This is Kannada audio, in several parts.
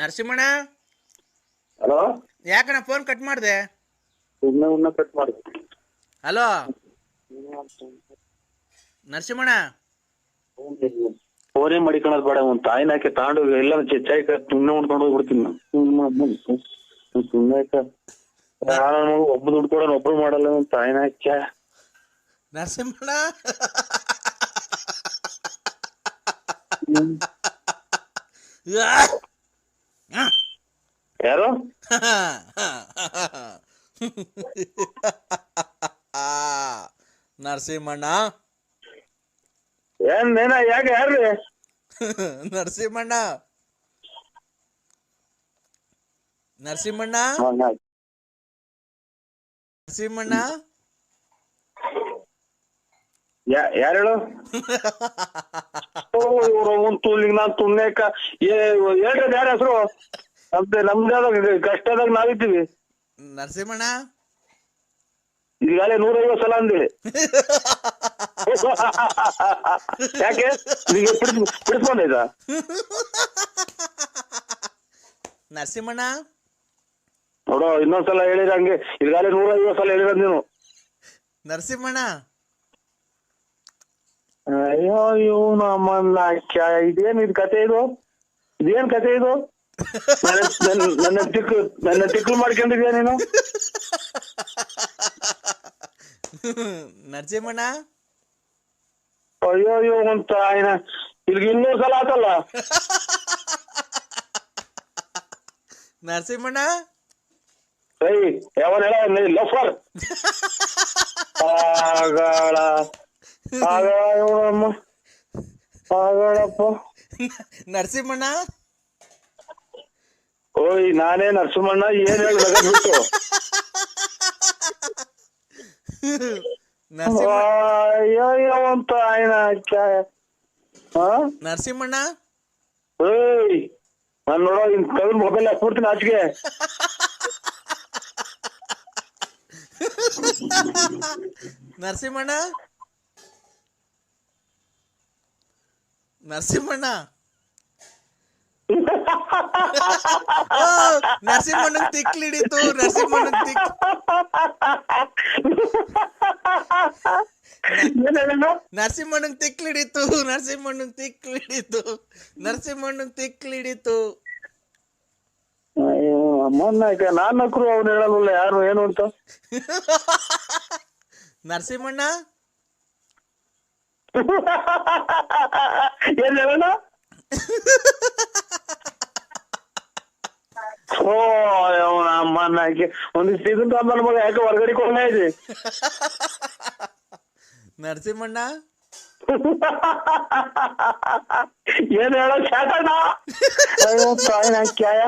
ನರಸಿಂಹಣ್ಣ? ಹಲೋ? ಯಾಕಣ್ಣ ಫೋನ್ ಕಟ್ ಮಾಡ್ದೆ? ಸುಮ್ಮನೆ ಉನ್ನ ಕಟ್ ಮಾಡಿದೆ. ಹಲೋ? ನರಸಿಂಹಣ ಫೋನೇ ಮಡಿಕೊಳ್ಳೋದು ಬೇಡ ಒಂದು ತಾಯಿನ ಹಾಕಿ ತಾಂಡು ಎಲ್ಲ ಚೆಚ್ಚಾಯಿ ಸುಮ್ಮನೆ ಉಣ್ಕೊಂಡು ಹೋಗ್ಬಿಡ್ತೀನಿ ನಾನು. ಸುಮ್ಮನೆ ನಾನು ಒಬ್ಬ ದುಡ್ಡು ಕೊಡೋಣ ಒಬ್ರು ಮಾಡಲ್ಲ ಒಂದು ತಾಯಿನ ಹಾಕ್ಯ. ನರಸಿಂಹಣ್ಣ? ಯಾರು? ನರಸಿಂಹಣ್ಣ. ಏನ್ ನೇನ ಯಾಕೆ ಯಾರ್ರಿ? ನರಸಿಂಹಣ್ಣ. ನರಸಿಂಹಣ್ಣ. ನರಸಿಂಹಣ್ಣ. ಯಾರು ಹೇಳು? ಇವ್ರು ಒಂದ್ ತುಳ್ಳಿಗ್ ನಾನ್ ಹೇಳ್ರಿ ಯಾರ ಹೆಸರು. ನಮ್ದು ನಮ್ದಾದ ಕಷ್ಟದಾಗ ನಾವಿದ್ದೀವಿ. ನರಸಿಂಹಣ್ಣ? ಈಗಾಗಲೇ ನೂರೈವತ್ತು ಸಲ ಅಂದಿರಿ. ಯಾಕೆ? ನಿಮಗೆ ಬಿಡಿಸ್ ಬಿಡಿಸ್ಕೊಂಡೈತಾ ನರಸಿಂಹಣ್ಣ? ನೋಡೋ ಇನ್ನೊಂದ್ಸಲ ಹೇಳಿರ ಹಂಗೆ. ಈಗಾಗಲೇ ನೂರೈವತ್ತು ಸಲ ಹೇಳಿದ ನೀನು. ನರಸಿಂಹಣ್ಣ? ಅಯ್ಯೋ ಇವನು ಅಮ್ಮನ್ನ ಕ್ಯಾ ಇದೇನ್ ಇದು ಕತೆ ಇದು? ಇದೇನ್ ಕತೆ ಇದು? ನನ್ನ ನನ್ನ- ನನ್ನ ತಿಕ್ಕು ಮಾಡ್ಕೊಂಡಿದ್ಯಾ ನೀನು? ನರಸಿಂಹಣ್ಣ ಅಯ್ಯೋ ಅಯ್ಯೋ ಅಂತ ಆಯ್ನ ಇಲ್ಲಿಗೆ ಇನ್ನೂರು ಸಲ ಆತಲ್ಲ? ನರಸಿಂಹಣ್ಣ ಯಾವ ಯಾವನ್ ಹೇಳ? ಲಫರ್. ಆಗಳ ನರಸಿಂಹಣ್ಣ? ಓಯ್ ನಾನೇ ನರಸಿಂಹಣ್ಣ ಏನ್ ಹೇಳ್ಬಿಟ್ಟು ನರಸಿಂಹಣ್ಣ? ಏಯ್ ನಾನ್ ನೋಡೋ ಇನ್ ಕವಿನ್ ಮೊಬೈಲ್ ಹಾಕ್ಬಿಡ್ತೀನಿ ಆಚೆಗೆ. ನರಸಿಂಹಣ್ಣ? ನರಸಿಂಹಣ್ಣ. ಓ, ನರಸಿಂಹಣ್ಣಂಗ್ ತಿಕ್ಲಿಡಿತು ನರಸಿಂಹಣ್ಣ ತಿಕ್ ನರಸಿಂಹಣ್ಣ ಹೇಳಿದ ನರಸಿಂಹಣ್ಣಂಗ್ ತಿಕ್ಲಿಡಿತು ನರಸಿಂಹಣ್ಣ ತಿಕ್ಲಿಡಿತು ನರಸಿಂಹಣ್ಣ ತಿಕ್ಲಿಡಿತು. ಅಯ್ಯೋ ಅಮ್ಮನ್ನ ಈಗ ನಾನ್ ನಕ್ರು ಅವ್ನು ಹೇಳಲ್ಲ ಯಾರು ಏನು ಅಂತ? ನರಸಿಂಹಣ್ಣ. ಏನ್ ಹೇಳೋಣ ಓ ಆಕೆ ಒಂದಿಷ್ಟು ಇದನ್ನ ನನ್ನ ಮಗ ಯಾಕೆ ಹೊರಗಡೆ ಕೊಂಡ ಇದೆ? ನರಸಿಂಹಣ್ಣ? ಏನ್ ಹೇಳೋ ಚಾಟಣ್ಣ ಅಯ್ಯೋ ತಾಯಿನ ಕ್ಯಾಯ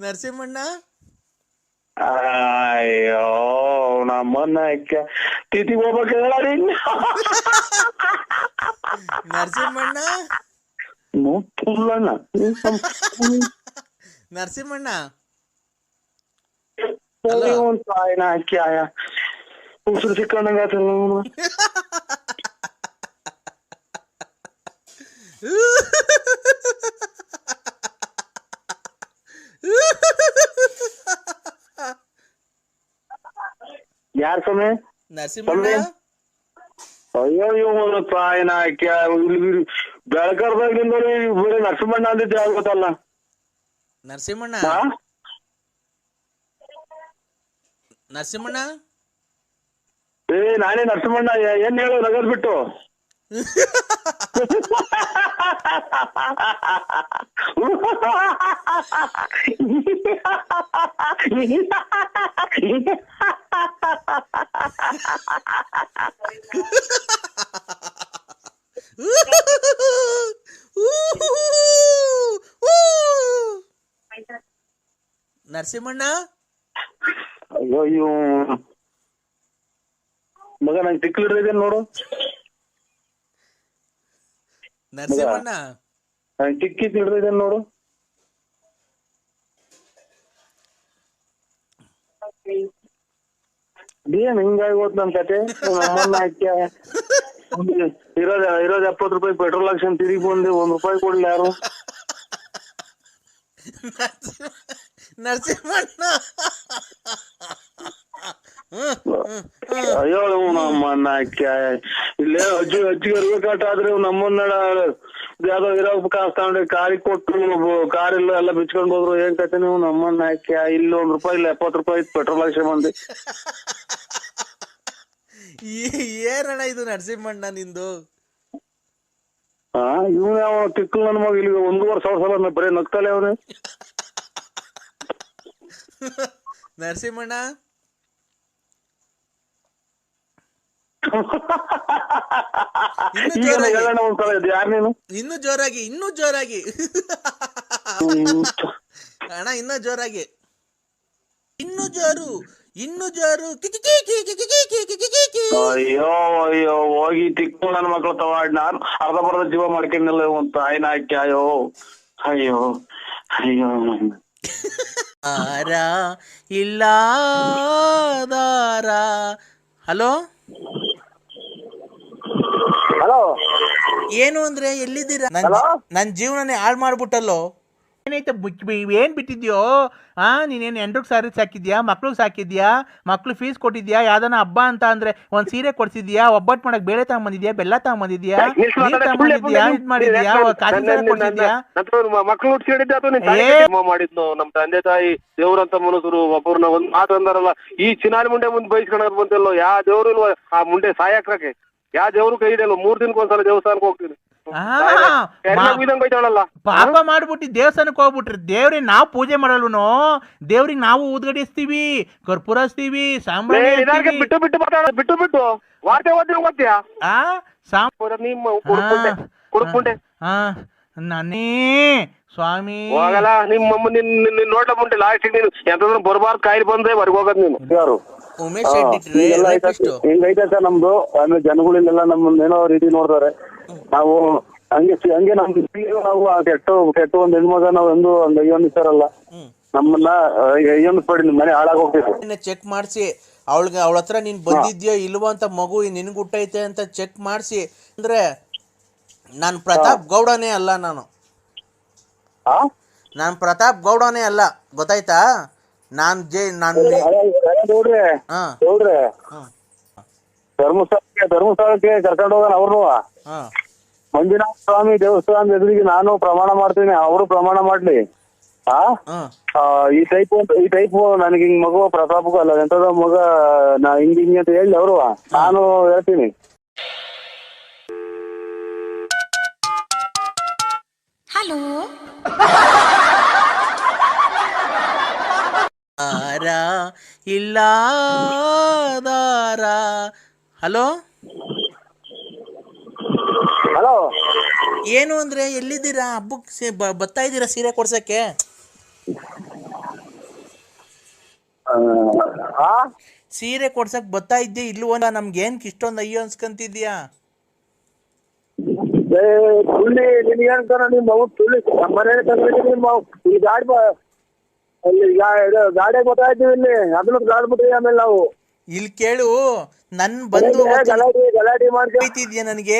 ನರಸಿಂಹಣ್ಣ? ಅಯ್ಯೋ ನಮ್ಮನ್ನ ಯಾಕೆ ತಿಥಿಗೆ ಹೋಗ್ಬೇಕು ಹೇಳಿ ನರಸಿಂಹಣ್ಣ ಮುಲ್ಲಣ್ಣ ನರಸಿಂಹಣ್ಣ ತಾಯಿನ ಕ್ಯಾಯ ಉಸಿರು ಸಿಕ್ಕಂಡಂಗಾತಲ್ಲ ಅವನು ಯಾರ ಸಮಯ ನರಸಿಂಹಣ್ಣ? ಅಯ್ಯೋ ಇವನು ತಾಯಿನ ಬೆಳಕರ್ದಾಗ್ಲಿಂದ ಬರೀ ನರಸಿಂಹಣ್ಣ ಅಂದಿದ್ದೆ ಆಗೋತಲ್ಲ ನರಸಿಂಹಣ್ಣ? ನರಸಿಂಹಣ್ಣ? ಏ ನಾನೇ ನರಸಿಂಹಣ್ಣ ಏನ್ ಹೇಳು ನಗದ್ ಬಿಟ್ಟು? ನರಸಿಂಹಣ್ಣ? ಅಯ್ಯೋ ಅಯ್ಯೋ. ಮಗ ನಂಗೆ ಟಿಕ್ಲ ಹಿಡಿದಿದೆ ನೋಡು. ನರಸಿಂಹಣ್ಣ? ನಂಗೆ ಟಿಕ್ಕಿ ಹಿಡಿದಿದೆ ನೋಡು. ಏನ್ ಹಿಂಗಾಗಿ ಹೋತ್ ನನ್ ಕತೆ. ನಮ್ಮನ್ನ ಹಾಕ್ಯ. ಇರೋದ್ ಇರೋದ್ ಎಪ್ಪತ್ ರೂಪಾಯಿ ಪೆಟ್ರೋಲ್ ಹಾಕ್ಸನ್ ತಿರುಗಿ ಬಂದು ಒಂದ್ ರೂಪಾಯಿ ಕೊಡ್ಲಿ ಯಾರು? ನರಸಿಂಹ ನರಸಿಂಹಣ್ಣ. ಅಯ್ಯೋ ನಮ್ಮನ್ನ ಇಲ್ಲೇ ಅಜ್ಜಿ ಅಜ್ಜಿಗೆ ಇರ್ಬೇಕಾಟ ಆದ್ರೆ ನಮ್ಮನ್ನ ಯಾವ್ದೋ ಇರೋ ಕಾಸು ತಗೊಂಡು ಕಾರಿಗೆ ಕೊಟ್ಟು ಕಾರ್ ಇಲ್ಲ ಎಲ್ಲ ಬಿಚ್ಕೊಂಡ್ ಹೋದ್ರು. ಏನ್ ಕತೆ ನೀವು ನಮ್ಮನ್ನ ಹಾಕ್ಯ? ಇಲ್ಲಿ ಒಂದ್ ರೂಪಾಯಿ ಇಲ್ಲ ಎಪ್ಪತ್ ರೂಪಾಯಿ ಪೆಟ್ರೋಲ್ ಹಾಕ್ಸಿ ಬಂದಿ. ಏನಣ್ಣ ಇದು ನರಸಿಂಹಣ್ಣ ನಿಂದು ಇವನ ಯಾವ ತಿಕ್ಕು ನನ್ನ ಮಗ ಇಲ್ಲಿ ಒಂದೂವರೆ ಸಾವಿರ ಸಲ ಬರೀ ನಗ್ತಾಳೆ ಅವನೇ ನರಸಿಂಹಣ್ಣ ಇನ್ನು ನೀನು ಇನ್ನು ಜೋರಾಗಿ ಇನ್ನು ಜೋರಾಗಿ ಅಣ್ಣ ಇನ್ನು ಜೋರಾಗಿ ಇನ್ನು ಜೋರು ಇನ್ನು ಜೋರು ಕಿಚಿ ಕಿಚಿ ಕಿಚಿ ಕಿಚಿ ಕಿಕಿ ಅಯ್ಯೋ ಅಯ್ಯೋ ಹೋಗಿ ತಿಕ್ಕು ನನ್ನ ಮಕ್ಳು ತವಾಡ್ ನಾನು. ಅರ್ಧ ಬರ್ಧ ಜೀವ ಮಾಡ್ಕೊಂಡಿಲ್ಲ ಅಂತ ಆಯ್ನ ಹಾಕಿ ಅಯ್ಯೋ ಅಯ್ಯೋ ಅಯ್ಯೋ. ಆರ ಇಲ್ಲ ಹಲೋ? ಹಲೋ? ಏನು ಅಂದ್ರೆ ಎಲ್ಲಿದ್ದೀರಾ? ನನ್ ಜೀವನನೇ ಹಾಳ್ ಮಾಡ್ಬಿಟ್ಟಲ್ಲೋ? ಏನೈತೆ ಏನ್ ಬಿಟ್ಟಿದ್ಯೋ? ಆ ನೀನೇನು ಎಂಟ್ರಿಗೆ ಸಾರಿ ಸಾಕಿದ್ಯಾ? ಮಕ್ಳಿಗೆ ಸಾಕಿದ್ಯಾ? ಮಕ್ಳು ಫೀಸ್ ಕೊಟ್ಟಿದ್ಯಾ? ಯಾವ್ದಾನ ಹಬ್ಬ ಅಂತ ಅಂದ್ರೆ ಒಂದ್ ಸೀರೆ ಕೊಡ್ಸಿದ್ಯಾ? ಒಬ್ಬಟ್ಟು ಮಾಡಕ್ ಬೇಳೆ ತಗೊಂಬಂದಿದ್ಯಾ? ಬೆಲ್ಲ ತಗೊಂಬಂದಿದ್ಯಾ? ತಗೊಂಬಂದಿದ್ಯಾ? ಇದು ಮಾಡಿದ್ಯಾ? ಕಾಸಿನ ಸಾಲ ಕೊಡ್ಸಿದ್ಯಾ? ಮಕ್ಳು ಹುಟ್ಟಿಸಿಡಿದ್ದೆ ಅಥವಾ ಮಾಡಿದ್ನು ನಮ್ ತಂದೆ ತಾಯಿ ದೇವ್ರಂತ ಮನುಷ್ಯರು ಒಬ್ಬರನ್ನ ಒಂದ್ ಮಾತು ಅಂದಾರಲ್ಲ ಈ ಚಿನಾರಿ ಮುಂಡೆ ಮುಂದೆ ಬೈಸ್ಕೊಳಕ್ ಬಂತಿಲ್ಲೋ? ಯಾವ ದೇವ್ರು ಇಲ್ವಾ? ಆ ಮುಂಡೆ ಸಾಯಕ್ರಕ್ಕೆ ಯಾ ದೇವ್ರು ಕೈ ಹಿಡಿಯಲ್ಲ ಮೂರ್ ದಿನಕ್ಕೊಂದ್ಸಲ ದೇವಸ್ಥಾನಕ್ಕೆ ಹೋಗ್ತೀನಿ. ಪಾಪ ಮಾಡ್ಬಿಟ್ಟು ದೇವಸ್ಥಾನಕ್ಕೆ ಹೋಗ್ಬಿಟ್ರಿ. ದೇವ್ರಿಗೆ ನಾವು ಪೂಜೆ ಮಾಡಲ್ವನು? ದೇವ್ರಿಗೆ ನಾವು ಉದ್ಗಡಿಸ್ತೀವಿ ಕರ್ಪೂರ ಹಚ್ತೀವಿ ಸಾಂಬ್ರಾಣಿ ಬಿಟ್ಟು ಬಿಟ್ಟು ಮಾತಾಡ ಬಿಟ್ಟು ಬಿಟ್ಟು. ವಾರ್ತೆ ಓದ್ತೀನಿ ಓದ್ತೀಯಾ ಆ ನಿಮ್ಮ ನಾನೇ ಸ್ವಾಮಿ. ಹೋಗಲ್ಲ ನಿಮ್ಮ ನಿನ್ನ ನಿನ್ ನಿನ್ ನಿನ್ ನೋಡ್ಲ ಮುಂದೆ ಲಾಸ್ಟ್ ನೀನು. ಎಂತಂದ್ರೆ ಬರಬಾರ್ದು ಕಾಯಿಲೆ ಬಂದ್ರೆ ಹೊರಗೆ ಹೋಗೋದ್ ನೀನು. ಯಾರು? ಉಮೇಶ್ ಶೆಟ್ಟಿ ಹಿಂಗೆಲ್ಲ ಐತೆ ಹಿಂಗೈತೆ ಸರ್ ನಮ್ದು. ಆಮೇಲೆ ಜನಗಳಿಂದೆಲ್ಲ ನಮ್ಮನ್ನ ಏನೋ ರೀತಿ ನೋಡ್ತಾರೆ. ನಾವು ಹಂಗೆ ಹಂಗೆ ನಮ್ ನಾವು ಆ ಕೆಟ್ಟ ಕೆಟ್ಟ ಒಂದ್ ಹೆಣ್ಮಗ ನಾವ್ ಒಂದು ಒಂದ್ ಅಯ್ಯೊಂದಿಸ್ತಾರಲ್ಲ ಹ್ಮ್. ನಮ್ಮನ್ನ ಅಯ್ಯೊಂದಿಸ್ಬೇಡಿ ನಿಮ್ ಮನೆ ಹಾಳಾಗೋಗ್ಬೇಕು ಚೆಕ್ ಮಾಡಿಸಿ ಅವಳಿಗೆ ಅವಳ ಹತ್ರ ನೀನ್ ಬಂದಿದ್ಯೋ ಇಲ್ವೋ ಅಂತ ಮಗು ನಿನ್ಗೆ ಹುಟ್ಟೈತೆ ಅಂತ ಚೆಕ್ ಮಾಡಿಸಿ. ಅಂದ್ರೆ ನಾನು ಪ್ರತಾಪ್ ಗೌಡನೇ ಅಲ್ಲ ನಾನು. ಆ ನಾನು ಪ್ರತಾಪ್ ಗೌಡನೇ ಅಲ್ಲ ಗೊತ್ತಾಯ್ತಾ? ನಾನು ಜೈ ನಾನು ನೋಡ್ರಿ. ಹಾ. ನೋಡ್ರಿ. ಹಾ. ಧರ್ಮಸ್ಥಳಕ್ಕೆ ಧರ್ಮಸ್ಥಳಕ್ಕೆ ಕರ್ಕೊಂಡು ಹೋಗೋಣ ಅವ್ರನ್ನು ಹಾ. ಮಂಜುನಾಥ ಸ್ವಾಮಿ ದೇವಸ್ಥಾನದ ಎದುರಿಗೆ ನಾನು ಪ್ರಮಾಣ ಮಾಡ್ತೀನಿ ಅವರು ಪ್ರಮಾಣ ಮಾಡ್ಲಿ. ಆ? ಹಾ. ಆ, ಈ ಟೈಪ್ ಈ ಟೈಪ್ ನನಗೆ ಹಿಂಗ್ ಮಗು ಪ್ರತಾಪಕ್ಕೂ ಅಲ್ಲ ಎಂತದ ಮಗ ನಾ ಹಿಂಗ್ ಹಿಂಗೆ ಅಂತ ಹೇಳಿ ಅವರು. ನಾನು ಹೇಳ್ತೀನಿ. ಹಲೋ. ಆರ ಇಲ್ಲ ದಾರ ಹಲೋ? ಹಲೋ? ಏನು ಅಂದ್ರೆ ಎಲ್ಲಿದ್ದೀರಾ? ಹಬ್ಬಕ್ಕೆ ಬರ್ತಾ ಇದ್ದೀರಾ ಸೀರೆ ಕೊಡ್ಸಕ್ಕೆ? ಆ ಸೀರೆ ಕೊಡ್ಸಕ್ ಬರ್ತಾ ಇದ್ದೆ ಇಲ್ವೋ ನಮ್ಗೆ ಏನ್ ಇಷ್ಟೊಂದು ಅಯ್ಯೋ ಅನ್ಸ್ಕೊಂತಿದ್ಯಾ ಏ ತುಳ್ಳಿ ನಿನ್ಗೆ ನಿಮ್ಮ ಮಗು ಸುಳ್ಳಿ ನಮ್ಮ ಮನೆ ತಂದಿದ್ದೀನಿ ನಿಮ್ಮ ಈ ಗಾಡಿ ಬ ಅಲ್ಲಿ ಗಾ- ಇದು ಗಾಡಿಯಾಗ ಗೊತ್ತಾಯ್ತೀವಿ ಇಲ್ಲಿ. ಅದನ್ನ ಗಾಡ್ಬಿಟ್ರಿ ಆಮೇಲೆ ನಾವು? ಇಲ್ಲಿ ಕೇಳು ನನ್ ಬಂದು ಪ್ರೀತಿದ್ಯಾ ನನಗೆ?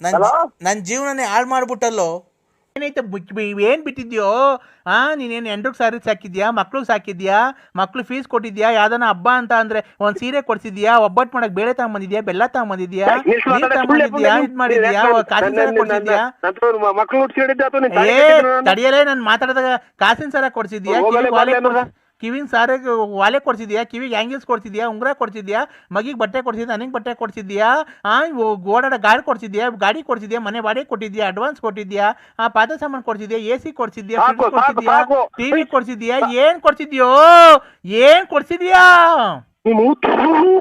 ನನ್ ನನ್ ಜೀವನನೇ ಹಾಳು ಮಾಡ್ಬಿಟ್ಟಲ್ಲೋ? ಏನೈತೆ ಏನು ಬಿಟ್ಟಿದ್ಯೋ? ಹಾಂ ನೀನೇನು ಎಂಟ್ರಿಗೆ ಸಾರಿ ಸಾಕಿದ್ಯಾ ಮಕ್ಳಿಗೆ ಸಾಕಿದ್ಯಾ? ಮಕ್ಳು ಫೀಸ್ ಕೊಟ್ಟಿದ್ಯಾ? ಯಾವ್ದಾನ ಹಬ್ಬ ಅಂತ ಅಂದ್ರೆ ಒಂದು ಸೀರೆ ಕೊಡ್ಸಿದ್ಯಾ? ಒಬ್ಬಟ್ಟು ಮಾಡಕ್ ಬೇಳೆ ತಗೊಂಬಂದಿದ್ಯಾ? ಬೆಲ್ಲ ತಗೊಂಬಂದಿದ್ಯಾ? ತಗೊಂಡಿದ್ಯಾ ಇದು ತಗೊಂಬಂದಿದ್ಯಾ? ಮಾಡಿದ್ಯಾ? ಕಾಸಿನ ಸರ ಕೊಡ್ಸಿದ್ಯಾ? ಏ? ತಡಿಯಲೇ ನಾನು ಮಾತಾಡಿದಾಗ ಕಾಸಿನ ಸರ ಕೊಡ್ಸಿದ್ಯಾ? ಕಿವಿನ ಸಾರಿಗೆ ವಾಲೆ ಕೊಡ್ಸಿದ್ಯಾ? ಕಿವಿಗೆ ಆ್ಯಂಗಿಲ್ಸ್ ಕೊಡ್ಸಿದ್ಯಾ? ಉಂಗುರ ಕೊಡ್ಸಿದ್ಯಾ? ಮಗಿಗೆ ಬಟ್ಟೆ ಕೊಡ್ಸಿದ್ಯಾ? ನನಗೆ ಬಟ್ಟೆ ಕೊಡ್ಸಿದ್ಯಾ? ಆ ಗೋಡಡ ಗಾಡಿ ಕೊಡ್ಸಿದ್ಯಾ? ಗಾಡಿ ಕೊಡ್ಸಿದ್ಯಾ? ಮನೆ ಬಾಡಿಗೆ ಕೊಟ್ಟಿದ್ಯಾ? ಅಡ್ವಾನ್ಸ್ ಕೊಟ್ಟಿದ್ಯಾ? ಆ ಪಾತ್ರೆ ಸಾಮಾನು ಕೊಡ್ಸಿದ್ಯಾ? ಎ ಸಿ ಕೊಡ್ಸಿದ್ಯಾ? ಕೊಡ್ಸಿದ್ಯಾ. ಟಿವಿ ಕೊಡ್ಸಿದ್ಯಾ? ಏನ್ ಕೊಡ್ಸಿದ್ಯೋ? ಏನ್ ಕೊಡ್ಸಿದ್ಯಾ?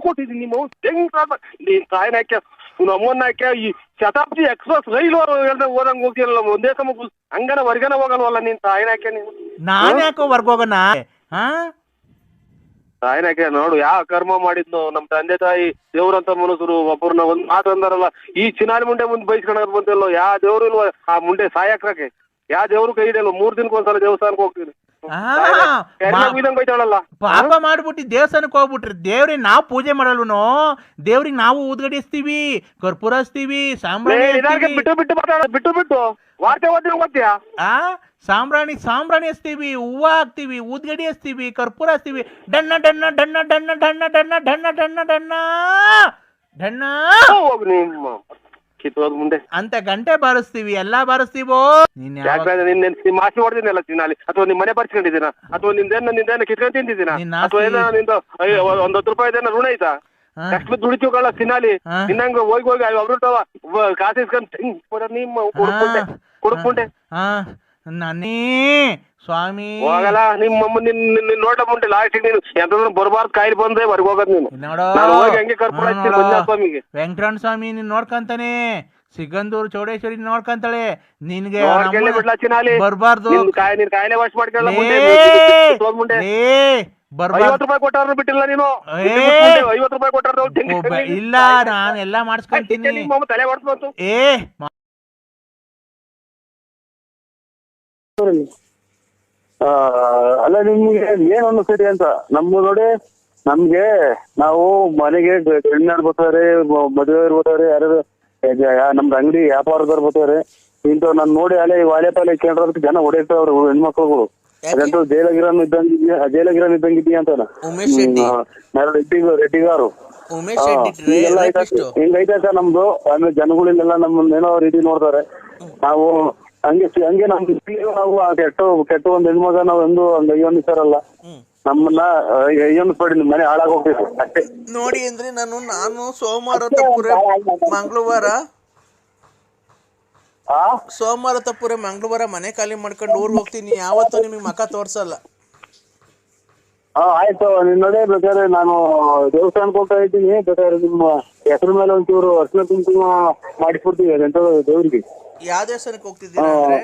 ಕೊಟ್ಟಿದ್ದೀನಿ. ನಿಮ್ಮ ನೀನ್ ತಾಯಿನ ಹಾಕ್ಯ ನಿಮ್ಮ ಅಮ್ಮನ್ನ ಹಾಕ್ಯ ಈ ಶತಾಬ್ದಿ ಎಕ್ಸ್ಪ್ರೆಸ್ ರೈಲು ಹೇಳ್ದೆ ಓದಂಗ್ ಹೋಗ್ತಿರಲ್ಲ ಒಂದೇ ಸಮ ಹಂಗನ ಹೊರ್ಗನ ಹೋಗಲ್ವಲ್ಲ ನೀನ್ ತಾಯಿನ ಹಾಕ್ಯ ನೀನು? ನಾನು ಯಾಕೋ ವರ್ಗೋಗನ ಹಾ ನೋಡು, ಯಾವ ಕರ್ಮ ಮಾಡಿದ್ನು, ನಮ್ ತಂದೆ ತಾಯಿ ದೇವ್ರಂತ ಮನುಷ್ಯರು ಒಬ್ಬರನ್ನ ಒಂದ್ ಮಾತು ಅಂದಾರಲ್ಲ, ಈ ಚಿನಾರಿ ಮುಂಡೆ ಮುಂದೆ ಬೈಸ್ಕೊಂಡ್ ಬಂತಿಲ್ಲೋ ಯಾ ದೇವ್ರು ಇಲ್ವಾ? ಆ ಮುಂಡೆ ಸಾಯಕ್ರಕ್ಕೆ ಯಾ ದೇವ್ರು ಕೈ ಹಿಡಿಯಲ್ಲ ಮೂರ್ ದಿನಕ್ಕೊಂದ್ಸಲ ದೇವಸ್ಥಾನಕ್ಕೆ ಹೋಗ್ತೀನಿ. ಪಾಪ ಮಾಡ್ಬಿಟ್ಟು ದೇವಸ್ಥಾನಕ್ಕೆ ಹೋಗ್ಬಿಟ್ರಿ. ದೇವ್ರಿಗೆ ನಾವು ಪೂಜೆ ಮಾಡಲ್ವನು? ದೇವ್ರಿಗೆ ನಾವು ಊದ್ಗಡಿಸ್ತೀವಿ ಕರ್ಪೂರ ಹಚ್ತೀವಿ ಸಾಂಬ್ರಾಣಿ ಬಿಟ್ಟು ಬಿಟ್ಟು ಬಿಟ್ಟು ಬಿಟ್ಟು. ವಾರ್ತೆ ಆ? ಸಾಂಬ್ರಾಣಿ ಸಾಂಬ್ರಾಣಿ ಹಚ್ತೀವಿ ಹೂವ ಹಾಕ್ತೀವಿ ಊದ್ಗಡಿ ಹಚ್ತೀವಿ ಕರ್ಪೂರ ಹಚ್ತೀವಿ. ಡಣ್ಣ ಡಣ್ಣ ಡಣ್ಣ ಡಣ್ಣ ಡಣ್ಣ ಡಣ್ಣ ಡಣ್ಣ ಡಣ್ಣ ಡಣ್ಣ. ಡಣ್ಣ. ಕಿತ್ತೋದ್ ಮುಂದೆ. ಅಂತ ಗಂಟೆ ಬಾರಿಸ್ತೀವಿ ಎಲ್ಲಾ ಬಾರಿಸ್ತೀವೋ? ನೀನ್ ಯಾವಾಗ- ಯಾಕಂದ್ರೆ ನಿನ್ನ ನಿಮ್ಮ ಆಸೆ ಹೊಡೆದಿನಲ್ಲ ಅಥವಾ ನಿಮ್ಮ ಮನೆ ಬರ್ಸ್ಕೊಂಡಿದ್ದೀನ ಅಥವಾ ನಿಂದೇನ ನಿಂದೇನ ಕಿತ್ಕೊಂಡ್ ತಿಂದಿದ್ದೀನ ನಿನ್ನ ಅಥವಾ ಆಸ್ತಿ- ಏನೋ ನಿಂದು ಅಯ್ಯೋ, ಒಂದ್ ಹತ್ತು ರೂಪಾಯಿ ಋಣ ಐತಾ ಹಾ. ಕಷ್ಟ ದುಡಿತೀವಲ್ಲ ತಿನ್ನಾಲಿ. ಹಾ. ನಿನ್ನಂಗ ಹೋಗಿ ಹೋಗಿ ಅವ್ರು ಕಾಸು ಇಸ್ಕೊಂಡ್ ತಿಂಗ್ ಕೊಡ ನಿಮ್ಮ ಕುಡ್ಕೊಂಡೆ. ಕುಡ್ಕೊಂಡೆ. ಆ ನನ್ನೇ ಸ್ವಾಮಿ. ಹೋಗಲ್ಲ ನಿಮ್ಮ ನಿನ್ನ ನಿನ್ ನೋಡ ಮುಂಟೆ ಲಾಸ್ಟ್ ನೀನು ಎಂತಂದ್ರೆ ಬರಬಾರ್ದು ಕಾಯಿಲೆ ಬಂದೆ ಹೊರಗೆ ಹೋಗೋದ್ ನೀನು. ನೋಡೋ. ನಾನು ಹೋಗಿ ಹಂಗೆ ಕರ್ಪೂರ ಹಾ, ಹಚ್ತೀನಿ ಸ್ವಾಮಿಗೆ ವೆಂಕಟರಮಣ ಸ್ವಾಮಿ ನೀನ್ ನೋಡ್ಕಂತಾನೆ. ಸಿಗಂದೂರು ಚೌಡೇಶ್ವರಿ ನೋಡ್ಕಂತಾಳೆ. ನಿನ್ಗೆ ಬರಬಾರ್ದು. ಕಾಯಿಲೆ ವಾಶ್ ಮಾಡ್ಕೊಳ್ಳ ಮುಂದೆ. ಐವತ್ತು ರೂಪಾಯಿ ಕೊಟ್ಟಾರ ಬಿಟ್ಟಿಲ್ಲ ನೀನು. ಐವತ್ತು ರೂಪಾಯಿ ಕೊಟ್ಟಾರ ಇಲ್ಲ ನಾನು ಎಲ್ಲ ಮಾಡಿಸ್ಕೊಂತೀನಿ. ತಲೆ ಏ ಅಲ್ಲ ನಿಮ್ಗೆ ಏನ್ ಅನ್ನಿಸ್ತೀರಿ ಅಂತ? ನಮ್ಮ ನೋಡಿ ನಮ್ಗೆ ನಾವು ಮನೆಗೆ ಹೆಣ್ಣಾಡ್ ಬರ್ತಾರೆ ಮದುವೆ ಮದುವೆಯವ್ರು ಬರ್ತಾರೆ ಯಾರು ನಮ್ದು ಅಂಗಡಿ ವ್ಯಾಪಾರದವ್ರು ಬರ್ತಾರೆ. ಇಂಥವ್ ನಾನ್ ನೋಡಿ ಅಲ್ಲೇ ವಾಲೆ ಪಾಲೆ ಜನ ಜನ ಹೊಡೆಯುತ್ತವ್ರು ಹೆಣ್ಮಕ್ಳುಗಳು. ಅದಂತೂ ಜೈಲಗಿರನ್ ಇದ್ದಂಗಿದ್ಯಾ ಜೈಲಗಿರನ್ ಇದ್ದಂಗಿದ್ಯಾ ಅಂತ ರೆಡ್ಡಿ ರೆಡ್ಡಿಗಾರು ಹಿಂಗೈತೆ ಸರ್ ನಮ್ದು? ಆಮೇಲೆ ಜನಗಳಿಗೆಲ್ಲ ನಮ್ಮನ್ನೇನೋ ರೀತಿ ನೋಡ್ತಾರೆ. ನಾವು ಹಂಗೆ ಹಂಗೆ ನಮ್ ನಾವು ಆ ಕೆಟ್ಟ ಕೆಟ್ಟ ಒಂದ್ ಹೆಣ್ಮಗ ನಾವ್ ಎಂದು ಹಂಗ ಅಯ್ಯೋನಿಸ್ತಾರಲ್ಲ ನಮ್ಮನ್ನ ಅಯ್ಯೋನಿಸ್ಬೇಡಿ ನಿಮ್ ಮನೆ ಹಾಳಾಗ್ ಹೋಗ್ಬೇಕು ಅಷ್ಟೇ. ನೋಡಿ ಅಂದ್ರೆ ನಾನು ನಾನು ಸೋಮವಾರ ತಪ್ಪುರೆ ಮಂಗಳವಾರ. ಆ? ಸೋಮವಾರ ತಪ್ಪುರೆ ಮಂಗಳವಾರ ಮನೆ ಖಾಲಿ ಮಾಡ್ಕೊಂಡು ಊರ್ ಹೋಗ್ತೀನಿ. ಯಾವತ್ತೂ ನಿಮಗೆ ಮಕ ತೋರ್ಸಲ್ಲ. ಹಾ ಆಯ್ತು. ನಿನ್ ನೋಡಿ ಬೇಕಾದ್ರೆ ನಾನು ದೇವಸ್ಥಾನಕ್ಕೆ ಹೋಗ್ತಾ ಇದ್ದೀನಿ. ಬೇಕಾದ್ರೆ ನಿಮ್ಮ ಹೆಸರು ಮೇಲೆ ಒಂಚೂರು ಅರ್ಶನ ಕುಂಕುಮ ಮಾಡಿಸ್ಬಿಡ್ತೀವಿ ಅದೆಂತ ದೇವ್ರಿಗೆ. ಯಾವ ದೇವಸ್ಥಾನಕ್ಕೆ ಹೋಗ್ತಿದ್ದೀರಾ ಅಂದ್ರೆ?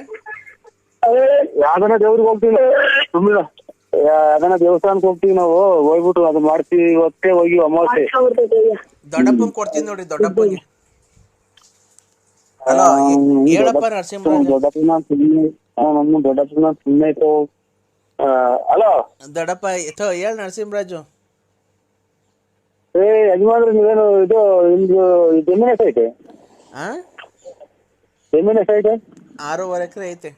ಯಾವ್ದನ ದೇವ್ರಿಗೆ ಹೋಗ್ತೀವಿ ಸುಮ್ಮನೆ ಯಾವ್ದನ ದೇವಸ್ಥಾನಕ್ಕೆ ಹೋಗ್ತೀವಿ ನಾವು. ಹೋಗ್ಬಿಟ್ಟು ಅದು ಮಾಡ್ತೀವಿ. ಇವತ್ತೇ ಹೋಗಿ ಅಮಾವಾಸ್ಯೆ. ದೊಡ್ಡಪ್ಪನ್ ಕೊಡ್ತೀನಿ ನೋಡಿ ದೊಡ್ಡಪ್ಪಗೆ. ಹಲೋ ಹೇಳಪ್ಪ ನರಸಿಂಹ ದೊಡ್ಡಪ್ಪನ ಸುಮ್ಮನೆ ನಮ್ಮ ದೊಡ್ಡಪ್ಪನ ಸುಮ್ಮನೆ ಇತ್ತು. ಹಲೋ ದೊಡ್ಡಪ್ಪ ಇತ್ತು ಹೇಳ ನರಸಿಂಹರಾಜು. ಏ ಯಜಮಾನ್ರಿ ನೀವೇನು ಇದು ನಿಮ್ದು ಜಮೀನ್ ಎಷ್ಟೈತೆ ಆ? ಜಮೀನ್ ಎಷ್ಟೈತೆ ಆರೂವರೆ ಎಕರೆ ಐತೆ.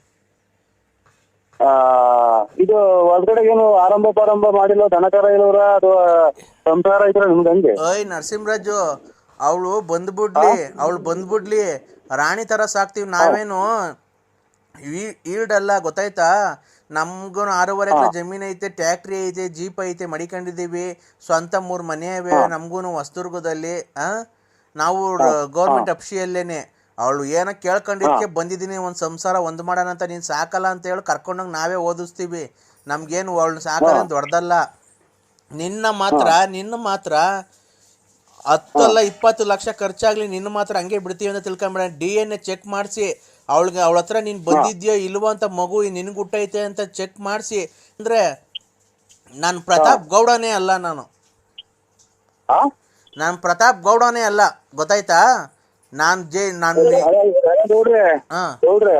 ಆ, ಇದು ಒಳಗಡೆ ಏನು ಆರಂಭ ಪ್ರಾರಂಭ ಮಾಡಿಲ್ಲ ದನಕರ ಇರೋರ ಅಥವಾ ಸಂಸಾರ ಇದ್ರ ನಿಮ್ಗೆ ಹಂಗೆ? ಓಯ್ ನರಸಿಂಹರಾಜು ಅವಳು ಬಂದ್ಬಿಡ್ಲಿ ಅವಳು ಬಂದ್ಬಿಡ್ಲಿ ರಾಣಿ ತರ ಸಾಕ್ತಿವಿ ನಾವೇನು? ಈಲ್ಡ್ ಅಲ್ಲ ಗೊತ್ತಾಯ್ತಾ? ನಮ್ಗೂ ಆರೂವರೆ ಎಕರೆ ಜಮೀನ್ ಐತೆ ಟ್ಯಾಕ್ಟ್ರಿ ಐತೆ ಜೀಪ್ ಐತೆ ಮಡಿಕೊಂಡಿದೀವಿ ಸ್ವಂತ ಮೂರ್ ಮನೆ ಇವೆ ನಮ್ಗೂನು ಹೊಸದುರ್ಗದಲ್ಲಿ ಆ? ನಾವು ಗೌರ್ಮೆಂಟ್ ಅಫ್ಸಿಯಲ್ಲೇನೆ ಅವಳು ಏನೋ ಕೇಳ್ಕೊಂಡಿದ್ದಕ್ಕೆ ಬಂದಿದ್ದೀನಿ ಒಂದು ಸಂಸಾರ ಒಂದು ಮಾಡೋಣ ಅಂತ ನೀನು ಸಾಕಲ್ಲ ಅಂತ ಹೇಳಿ ಕರ್ಕೊಂಡಂಗೆ ನಾವೇ ಓದಿಸ್ತೀವಿ. ನಮ್ಗೇನು ಅವಳು ಸಾಕಲ್ಲ ದೊಡ್ಡದಲ್ಲ. ನಿನ್ನ ಮಾತ್ರ ನಿನ್ನ ಮಾತ್ರ ಹತ್ತಲ್ಲ ಇಪ್ಪತ್ತು ಲಕ್ಷ ಖರ್ಚಾಗ್ಲಿ ನಿನ್ನ ಮಾತ್ರ ಹಂಗೆ ಬಿಡ್ತೀವಿ ಅಂತ ತಿಳ್ಕೊಂಬೇಡ. ಡಿ ಎನ್ ಎ ಚೆಕ್ ಮಾಡಿಸಿ. ಅವಳಿಗೆ ಅವಳ ಹತ್ರ ನೀನು ಬಂದಿದ್ಯೋ ಇಲ್ವೋ ಅಂತ ಮಗು ನಿನಗೆ ಹುಟ್ಟೈತೆ ಅಂತ ಚೆಕ್ ಮಾಡಿಸಿ. ಅಂದರೆ ನಾನು ಪ್ರತಾಪ್ ಗೌಡನೇ ಅಲ್ಲ ನಾನು. ನಾನು ಪ್ರತಾಪ್ ಗೌಡನೇ ಅಲ್ಲ ಗೊತ್ತಾಯ್ತಾ? ನಾನು ಜೈ ನಾನ್ ನೋಡ್ರಿ. ನೋಡ್ರಿ.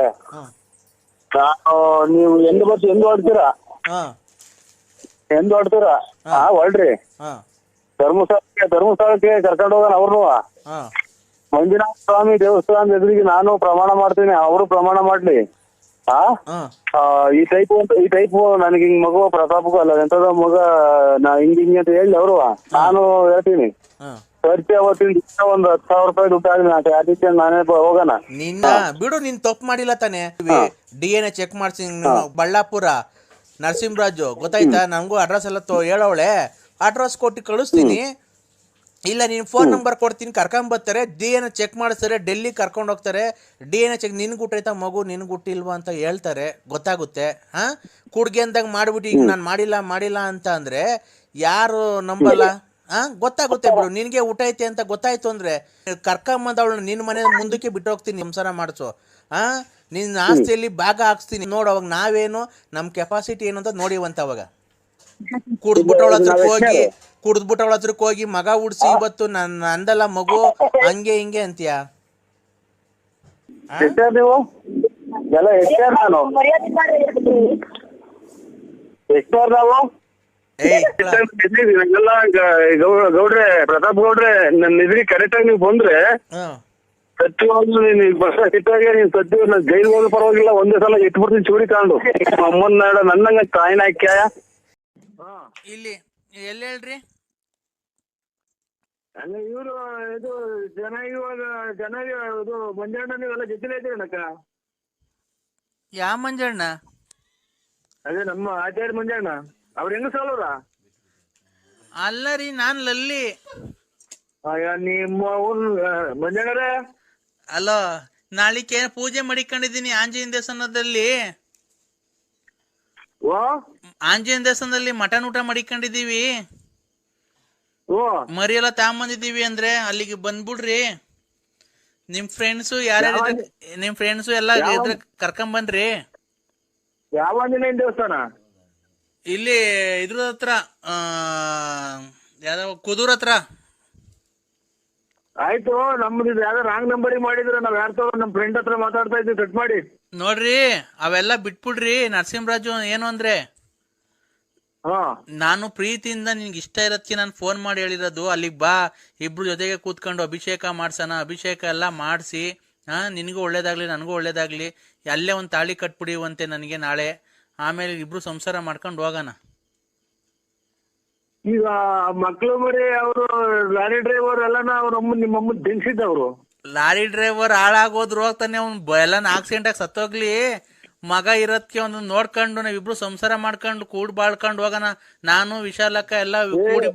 ನಾನು ನೀವು ಎಂದ್ ಬಸ್ ಎಂದ್ ಹೊಡ್ತೀರಾ ಎಂದ ಹೊಡ್ತೀರಾ ಹಾ. ಹೊಳ್ರಿ ಧರ್ಮಸ್ಥಳಕ್ಕೆ ಧರ್ಮಸ್ಥಳಕ್ಕೆ ಕರ್ಕೊಂಡು ಹೋಗೋಣ ಅವ್ರು ಮಂಜುನಾಥ ಸ್ವಾಮಿ ದೇವಸ್ಥಾನದ ಎದುರಿಗೆ ನಾನು ಪ್ರಮಾಣ ಮಾಡ್ತೀನಿ ಅವರು ಪ್ರಮಾಣ ಮಾಡ್ಲಿ. ಆ? ಈ ಟೈಪ್ ಈ ಟೈಪ್ ನನಗೆ ಹಿಂಗ್ ಮಗು ಪ್ರತಾಪಕ್ಕೂ ಅಲ್ಲ ಎಂತದ ಮಗ ನಾ ಹಿಂಗ್ ಹಿಂಗೆ ಅಂತ ಹೇಳಿ ಅವರು ನಾನು ಹೇಳ್ತೀನಿ. ಖರ್ಚು ಅವತ್ತಿನ ದಿವ್ಸ ಒಂದ್ ಹತ್ತು ಸಾವಿರ ರೂಪಾಯಿ ದುಡ್ಡು ಆಗಲಿ ನಾ ಅದಕ್ಕೆ ನಾನೇ ಬ- ಹೋಗೋಣ. ನಿನ್ನ ಬಿಡು ನೀನ್ ತಪ್ಪು ಮಾಡಿಲ್ಲ ತಾನೆ. ಡಿ ಎನ್ ಎ ಚೆಕ್ ಮಾಡ್ಸಿ ಬಳ್ಳಾಪುರ ನರಸಿಂಹರಾಜು ಗೊತ್ತಾಯ್ತಾ? ನಂಗೂ ಅಡ್ರೆಸ್ ಎಲ್ಲ ತೋ ಹೇಳವಳೆ. ಅಡ್ರೆಸ್ ಕೊಟ್ಟು ಕಳಿಸ್ತೀನಿ. ಇಲ್ಲ ನೀನು ಫೋನ್ ನಂಬರ್ ಕೊಡ್ತೀನಿ. ಕರ್ಕೊಂಡ್ ಬರ್ತಾರೆ. ಡಿ ಎನ್ ಚೆಕ್ ಮಾಡಿಸ್ತಾರೆ. ಡೆಲ್ಲಿ ಕರ್ಕೊಂಡು ಹೋಗ್ತಾರೆ. ಡಿ ಎನ್ ಎ ಚೆಕ್ ನಿನ್ ಗುಟ್ಟಾಯ್ತಾ ಮಗು ನಿನ್ ಗುಟ್ಟಿಲ್ವಾ ಅಂತ ಹೇಳ್ತಾರೆ. ಗೊತ್ತಾಗುತ್ತೆ. ಹಾ? ಕುಡ್ಗೆ ಅಂದಾಗ ಮಾಡ್ಬಿಟ್ಟು ಈಗ ನಾನು ಮಾಡಿಲ್ಲ ಮಾಡಿಲ್ಲ ಅಂತ ಅಂದ್ರೆ ಯಾರು ನಂಬಲ್ಲ? ಹಾ? ಗೊತ್ತಾಗುತ್ತೆ ಬಿಡು. ನಿನಗೆ ಊಟ ಐತೆ ಅಂತ ಗೊತ್ತಾಯ್ತು ಅಂದ್ರೆ ಕರ್ಕೊಂಡ್ ಅವಳು ನಿನ್ ಮನೆ ಮುಂದಕ್ಕೆ ಬಿಟ್ಟು ಹೋಗ್ತೀನಿ ಸಂಸಾರ ಮಾಡಿಸು. ಹಾ? ನಿನ್ನ ಆಸ್ತಿಯಲ್ಲಿ ಭಾಗ ಹಾಕ್ಸ್ತೀನಿ. ನೋಡು ಅವಾಗ ನಾವೇನು ನಮ್ ಕೆಪಾಸಿಟಿ ಏನು ಅಂತ ನೋಡಿವಂತ ಅವಾಗ. ಕುಡ್ದ್ಬಿಟ್ಟು ಅವಳ ಹತ್ರಕ್ಕೆ ಹೋಗಿ ಕುಡ್ದ್ಬಿಟ್ಟವಳ ಅವಳ ಹತ್ರಕ್ಕೆ ಹೋಗಿ ಮಗ ಉಡ್ಸಿ ಇವತ್ತು ನನ್ನ ಅಂದಲ್ಲ ಮಗು ಹಂಗೆ ಹಿಂಗೆ ಅಂತೀಯ? ನೀವು? ಎಲ್ಲ ನಾನು? ಎಷ್ಟೋ ನಾವು? ಏಯ್ ಎಲ್ಲ ಗೌಡ್ರೆ ಪ್ರತಾಪ್ ಗೌಡ್ರೆ ನನ್ನ ಇದ್ರಿ ಕರೆಕ್ಟ್ ಆಗಿ ನೀವು ಬಂದ್ರೆ ಸತ್ಯವಾಗ್ಲೂ ನೀನು ಬಸ್ ಸಿಟ್ಟಾಗೆ ನೀನ್ ಸತ್ಯ ನಾನು ಜೈಲ್ ಹೋಗಿ ಪರವಾಗಿಲ್ಲ ಒಂದೇ ಸಲ ಇಟ್ಬಿಡ್ತೀನಿ ಚೂಡಿ ತಗೊಂಡು. ಅಮ್ಮನ್ ನಾಡ ನನ್ನಂಗ ತಾಯಿನ ಹಾಕ್ಯಾಯ ಇಲ್ಲಿ ಎಲ್ಲಿ ಹೇಳ್ರಿ? ಅಲ್ಲ ಇವರು ಇದು ಜನ ಇವಾಗ ಜನ ಇದು ಮಂಜಣ್ಣ ನೀವೆಲ್ಲ ಜೊತೆಲೇ ಇದ್ದೀರನಕ್ಕ ಯಾವ ಮಂಜಣ್ಣ? ಅದೇ ನಮ್ಮ ಆಚಾರ್ಯ ಮಂಜಣ್ಣ. ಅವ್ರ ಹೆಂಗ ಸಾಲವ್ರ ಅಲ್ಲ ರೀ ನಾನ್ ಲಲ್ಲಿ. ಅಯ್ಯ ನಿಮ್ಮ ಮಂಜಣ್ಣರೇ ಅಲೋ ನಾಳಿಕೆ ಪೂಜೆ ಮಾಡಿಕೊಂಡಿದ್ದೀನಿ ಆಂಜನೇಯ ದೇವಸ್ಥಾನದಲ್ಲಿ. ಓ? ಆಂಜನೇಯ ದೇವಸ್ಥಾನದಲ್ಲಿ ಮಟನ್ ಊಟ ಮಾಡಿಕೊಂಡಿದೀವಿ ಓ. ಮರಿ ಎಲ್ಲ ತಗೊಂಬಂದಿದೀವಿ ಅಂದ್ರೆ ಅಲ್ಲಿಗೆ ಬಂದ್ಬಿಡ್ರಿ. ನಿಮ್ ಫ್ರೆಂಡ್ಸ್ ಯಾರ್ಯಾರ ಇದ್ರೆ- ನಿಮ್ ಫ್ರೆಂಡ್ಸ್ ಎಲ್ಲ ಕರ್ಕೊಂಡ್ ಬನ್ರಿ ಯಾವ ಆಂಜನೇಯ ದೇವಸ್ಥಾನ? ಇಲ್ಲಿ ಇದ್ರ ಹತ್ರ ಆ, ಯಾವ್ದೋ ಕುದೂರ್ ಹತ್ರ? ಆಯ್ತು ನಮ್ದು ಯಾವ್ದೋ ರಾಂಗ್ ನಂಬರ್ ಮಾಡಿದ್ರೆ ನಾವ್ ಯಾರ ನಮ್ ಫ್ರೆಂಡ್ ಹತ್ರ ಮಾತಾಡ್ತಾ ಇದ್ವಿ ಕಟ್ ಮಾಡಿ. ನೋಡ್ರಿ ಅವೆಲ್ಲ ಬಿಟ್ಬಿಡ್ರಿ ನರಸಿಂಹರಾಜು ಏನು ಅಂದ್ರೆ? ಹಾ. ನಾನು ಪ್ರೀತಿಯಿಂದ ನಿನ್ಗೆ ಇಷ್ಟ ಇರೋದಕ್ಕೆ ನಾನು ಫೋನ್ ಮಾಡಿ ಹೇಳಿರೋದು. ಅಲ್ಲಿಗೆ ಬಾ ಇಬ್ರು ಜೊತೆಗೆ ಕೂತ್ಕೊಂಡು ಅಭಿಷೇಕ ಮಾಡ್ಸೋಣ ಅಭಿಷೇಕ ಎಲ್ಲ ಮಾಡಿಸಿ ಹಾ ನಿನಗೂ ಒಳ್ಳೇದಾಗ್ಲಿ ನನಗೂ ಒಳ್ಳೇದಾಗ್ಲಿ ಅಲ್ಲೇ ಒಂದು ತಾಳಿ ಕಟ್ಬಿಡಿವಂತೆ ನನಗೆ ನಾಳೆ. ಆಮೇಲೆ ಇಬ್ರು ಸಂಸಾರ ಮಾಡ್ಕೊಂಡು ಹೋಗೋಣ. ಈಗ ಮಕ್ಳು ಮರಿ ಅವರು ಲಾರಿ ಡ್ರೈವರ್ ಎಲ್ಲಾನ ಅವ್ರ ಅಮ್ಮ ನಿಮ್ಮ ಅಮ್ಮ ಲಾರಿ ಡ್ರೈವರ್ ಹಾಳಾಗೋದ್ರು ಹೋಗ್ತಾನೆ ಅವ್ನು ಎಲ್ಲ ಆಕ್ಸಿಡೆಂಟ್ ಆಗಿ ಸತ್ತೋಗ್ಲಿ. ಮಗ ಇರೋದಕ್ಕೆ ಒಂದು ನೋಡ್ಕೊಂಡು ನಾವಿಬ್ರು ಸಂಸಾರ ಮಾಡ್ಕೊಂಡು ಕೂಡ್ ಬಾಳ್ಕೊಂಡು ಹೋಗೋಣ. ನಾನು ವಿಶಾಲಕ್ಕ ಎಲ್ಲ ಕೂಡಿ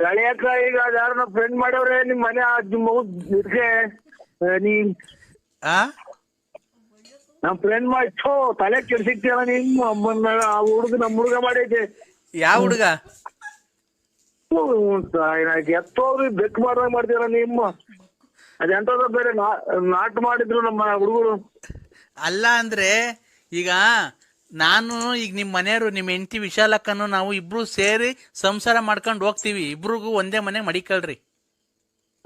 ಗಳಿಯಕ್ಕ ಈಗ ಯಾರನ್ನ ಫ್ರೆಂಡ್ ಮಾಡವ್ರೆ ನಿಮ್ ಮನೆ ನಿಮ್ಮ ಮಗು ನೀ ಆ? ನಮ್ ಫ್ರೆಂಡ್ ಮಾಡಿ ಥೋ ತಲೆ ಕೆಡ್ಸಿಕ್ತಿಯಲ್ಲ ನಿಮ್ಮ ಅಮ್ಮನ ಆ ಹುಡುಗ ನಮ್ ಹುಡುಗ ಮಾಡೈತೆ ಯಾವ ಹುಡುಗ? ಎತ್ತೋರು ಬೆಕ್ ಮಾಡ್ದಂಗ್ ಮಾಡ್ತೀರ ನಿಮ್ಮ. ಅದೆಂತದ ಬೇರೆ ನಾಟ್ ಮಾಡಿದ್ರು ನಮ್ಮ ಹುಡುಗರು. ಅಲ್ಲ ಅಂದ್ರೆ ಈಗ ನಾನು ಈಗ ನಿಮ್ಮ ಮನೆಯವರು ನಿಮ್ಮ ಹೆಂಡತಿ ವಿಶಾಲಕ್ಕನು ನಾವು ಇಬ್ರು ಸೇರಿ ಸಂಸಾರ ಮಾಡ್ಕೊಂಡು ಹೋಗ್ತೀವಿ. ಇಬ್ರಿಗೂ ಒಂದೇ ಮನೆ ಮಡಿಕಳ್ರಿ.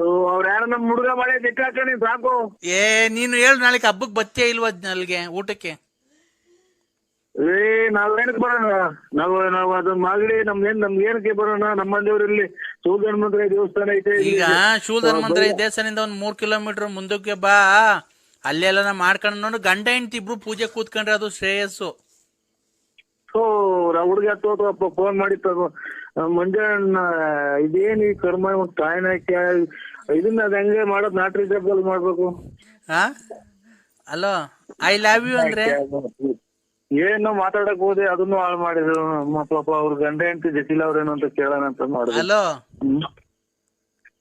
ಅವ್ರ ಯಾರ ನಮ್ ಹುಡುಗ ಮಳೆ ಹಾಕಣಿ ಸಾಕು. ಏ ನೀನು ಹೇಳು ನಾಳೆ ಹಬ್ಬಕ್ಕೆ ಬತ್ತೇ ಇಲ್ವಾ ಅಲ್ಲಿಗೆ ಊಟಕ್ಕೆ? ಏ ನಾವೇನಕ್ ಬರೋಣ? ನಾವ್ ನಾವು ಅದನ್ನ ಮಾಡಿ ನಮ್ಗೇನ್ ನಮ್ಗೆ ಏನಕ್ಕೆ ಬರೋಣ? ನಮ್ಮ ಸೂರ್ಯ ಹನುಮಂತರ ದೇವಸ್ಥಾನ ಐತೆ. ಈಗ ಶೂಧರ್ ಮಂತ್ರ ದೇವಸ್ಥಾನದಿಂದ ಒಂದ್ ಮೂರ್ ಕಿಲೋಮೀಟರ್ ಮುಂದಕ್ಕೆ ಬಾ. ಅಲ್ಲೆಲ್ಲ ಮಾಡ್ಕೊಂಡು ನೋಡು ಗಂಡ ಹೆಂಡತಿ ಇಬ್ರು ಪೂಜೆ ಕೂತ್ಕೊಂಡ್ರೆ ಅದು ಶ್ರೇಯಸ್ಸು. ಸೊ ಹುಡುಗ ತೋತಪ್ಪ ಫೋನ್ ಮಾಡಿ ತಗೋ. ಮಂಜಣ್ಣ ಇದೇನ್ ಈ ಕರ್ಮ ಕಾಯಿನ ಇದನ್ನ ಅದ್ ಹೆಂಗೆ ಮಾಡೋದ್ ನಾಟ್ರಿ ಜಬ್ಬಲ್ಲಿ ಮಾಡ್ಬೇಕು? ಹಾ ಅಲೋ ಐ ಲವ್ ಯು ಅಂದ್ರೆ? ಏನೋ ಮಾತಾಡಕ್ ಹೋದೆ ಅದನ್ನು ಹಾಳು ಮಾಡಿದ್ರು. ನಮ್ಮ ಪಾಪ ಅವ್ರ ಗಂಡ ಹೆಂಡತಿ ಜಟಿಲ್ ಅವ್ರೇನು ಅಂತ ಕೇಳೋಣ ಅಂತ ಮಾಡಿದ್ರು. ಹಲೋ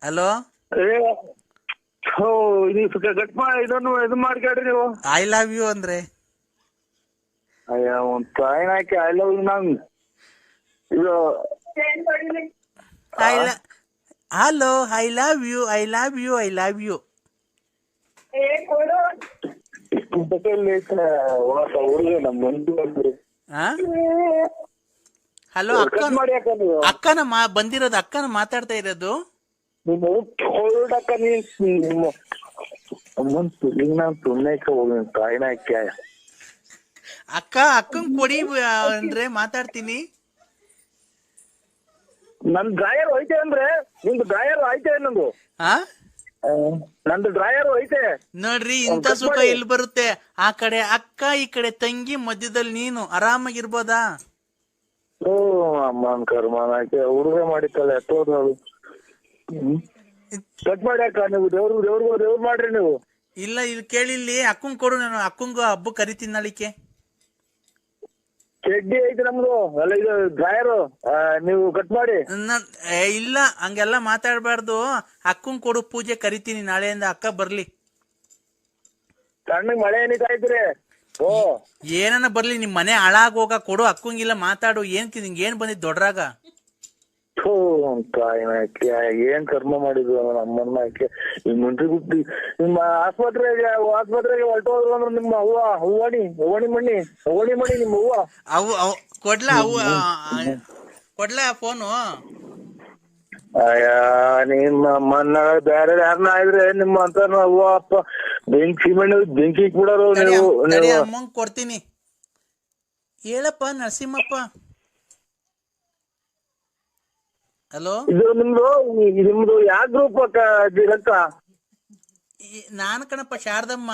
ಹಲೋ ಏ ಓ ಇದು ಕಟ್ ಮಾಡಿ ಇದನ್ನು ಇದು ಮಾಡ್ಕೇಳ್ರಿ ನೀವು. ಐ ಲವ್ ಯು ಅಂದ್ರೆ? ಅಯ್ಯ ಒಂದ್ ಕಾಯಿನ ಹಾಕಿ ಐ ಲವ್ ನಾನ್ ಇದು I hello I love you I love you I love you hello ಅಕ್ಕ ಅಕ್ಕನ ಮಾ ಬಂದಿರೋದು ಅಕ್ಕನ ಮಾತಾಡ್ತಾ ಇರೋದು. ಅಕ್ಕ ಅಕ್ಕಂಗ್ ಕೊಡಿ ಅಂದ್ರೆ ಮಾತಾಡ್ತೀನಿ. ನನ್ ಡ್ರಾಯರ್ ಐತೆ ಅಂದ್ರೆ ನಿಮ್ದು ಡ್ರಾಯರ್ ಐತೆ ನಂದು. ಹಾ ನಂದು ಡ್ರಾಯರ್ ಐತೆ ನೋಡ್ರಿ ಇಂತ ಸುಖ ಎಲ್ಲಿ ಬರುತ್ತೆ? ಆ ಕಡೆ ಅಕ್ಕ ಈ ಕಡೆ ತಂಗಿ ಮಧ್ಯದಲ್ಲಿ ನೀನು. ಆರಾಮಾಗಿರ್ಬೋದಾ? ಓ ಅಮ್ಮನ್ ಕರ್ಮನ ಹಾಕಿ ಹುಡುಗ ಮಾಡಿತ್ತಲ್ಲ ಎತ್ತೋದು ಅದು ಕಟ್ ಮಾಡಿ ಅಕ್ಕ ನೀವು ದೇವ್ರು ದೇವ್ರು ದೇವ್ರು ಮಾಡ್ರಿ ನೀವು. ಇಲ್ಲ ಇಲ್ಲಿ ಕೇಳಿ ಇಲ್ಲಿ ಅಕ್ಕಂಗ್ ಕೊಡು ನಾನು ಅಕ್ಕಂಗು ಹಬ್ಬ ಕರಿತೀನಿ ನಾಳಿಕೆ ಚಡ್ಡಿ ಐತೆ ನಮ್ದು. ಅಲ್ಲ ಇದು ಡ್ರಾಯರ್ ನೀವು ಕಟ್ ಮಾಡಿ. ಏ, ಇಲ್ಲ ಹಂಗೆಲ್ಲ ಮಾತಾಡ್ಬಾರ್ದು. ಅಕ್ಕಂಗ್ ಕೊಡು ಪೂಜೆ ಕರಿತೀನಿ. ನಾಳೆಯಿಂದ ಅಕ್ಕ ಬರ್ಲಿ. ಸಣ್ಣಗ್ ಮಳೆ ಏನಿದೆ ಐತ್ರಿ ಓ. ಏನನ ಬರ್ಲಿ ನಿಮ್ ಮನೆ ಹಾಳಾಗೋಗ ಕೊಡು. ಅಕ್ಕಂಗಿಲ್ಲ ಮಾತಾಡು. ಏನ್ ನಿಂಗೆ ಏನ್ ಬಂದಿದ್ ದೊಡ್ಡರಾಗ? ಥೂ ಏನ್ ಕರ್ಮ ಮಾಡಿದ್ರು ನಮ್ಮನ್ನ ಈ ಮುಂಚೆ ಗುಟ್ಟಿ ನಿಮ್ಮ ಆಸ್ಪತ್ರೆಗೆ ಆಸ್ಪತ್ರೆಗೆ ಹೊರಟೋದ್ರು ಅಂದ್ರೆ ನಿಮ್ಮ ಅವ್ವ ಹೂವಣಿ ಹೂವಣಿ ಮಣ್ಣಿ ಹೂವಣಿ ಮಣಿ ನಿಮ್ಮ ಹೂವ ಅವು ಕೊಡ್ಲಾ ಅವು ಕೊಡ್ಲಾ ಫೋನು? ಅಯ್ಯ ನಿಮ್ಮ ಅಮ್ಮನ್ನ ಬೇರೆ ಯಾರನ್ನ ಆದ್ರೆ ನಿಮ್ಮ ಅಂತ ಅವ್ವ ಅಪ್ಪ ಬೆಂಕಿ ಮಣ್ಣು ಬೆಂಕಿ ಬಿಡೋರು ನೀವು ಕೊಡ್ತೀನಿ. ಹೇಳಪ್ಪ ನರಸಿಂಹಪ್ಪ. ಹಲೋ? ಇದು ನಿಮ್ದು ನಿಮ್ದು ಯಾವ ಗ್ರೂಪ್ ರಕ್ತ ನಾನು ಕಣಪ್ಪ ಶಾರದಮ್ಮ.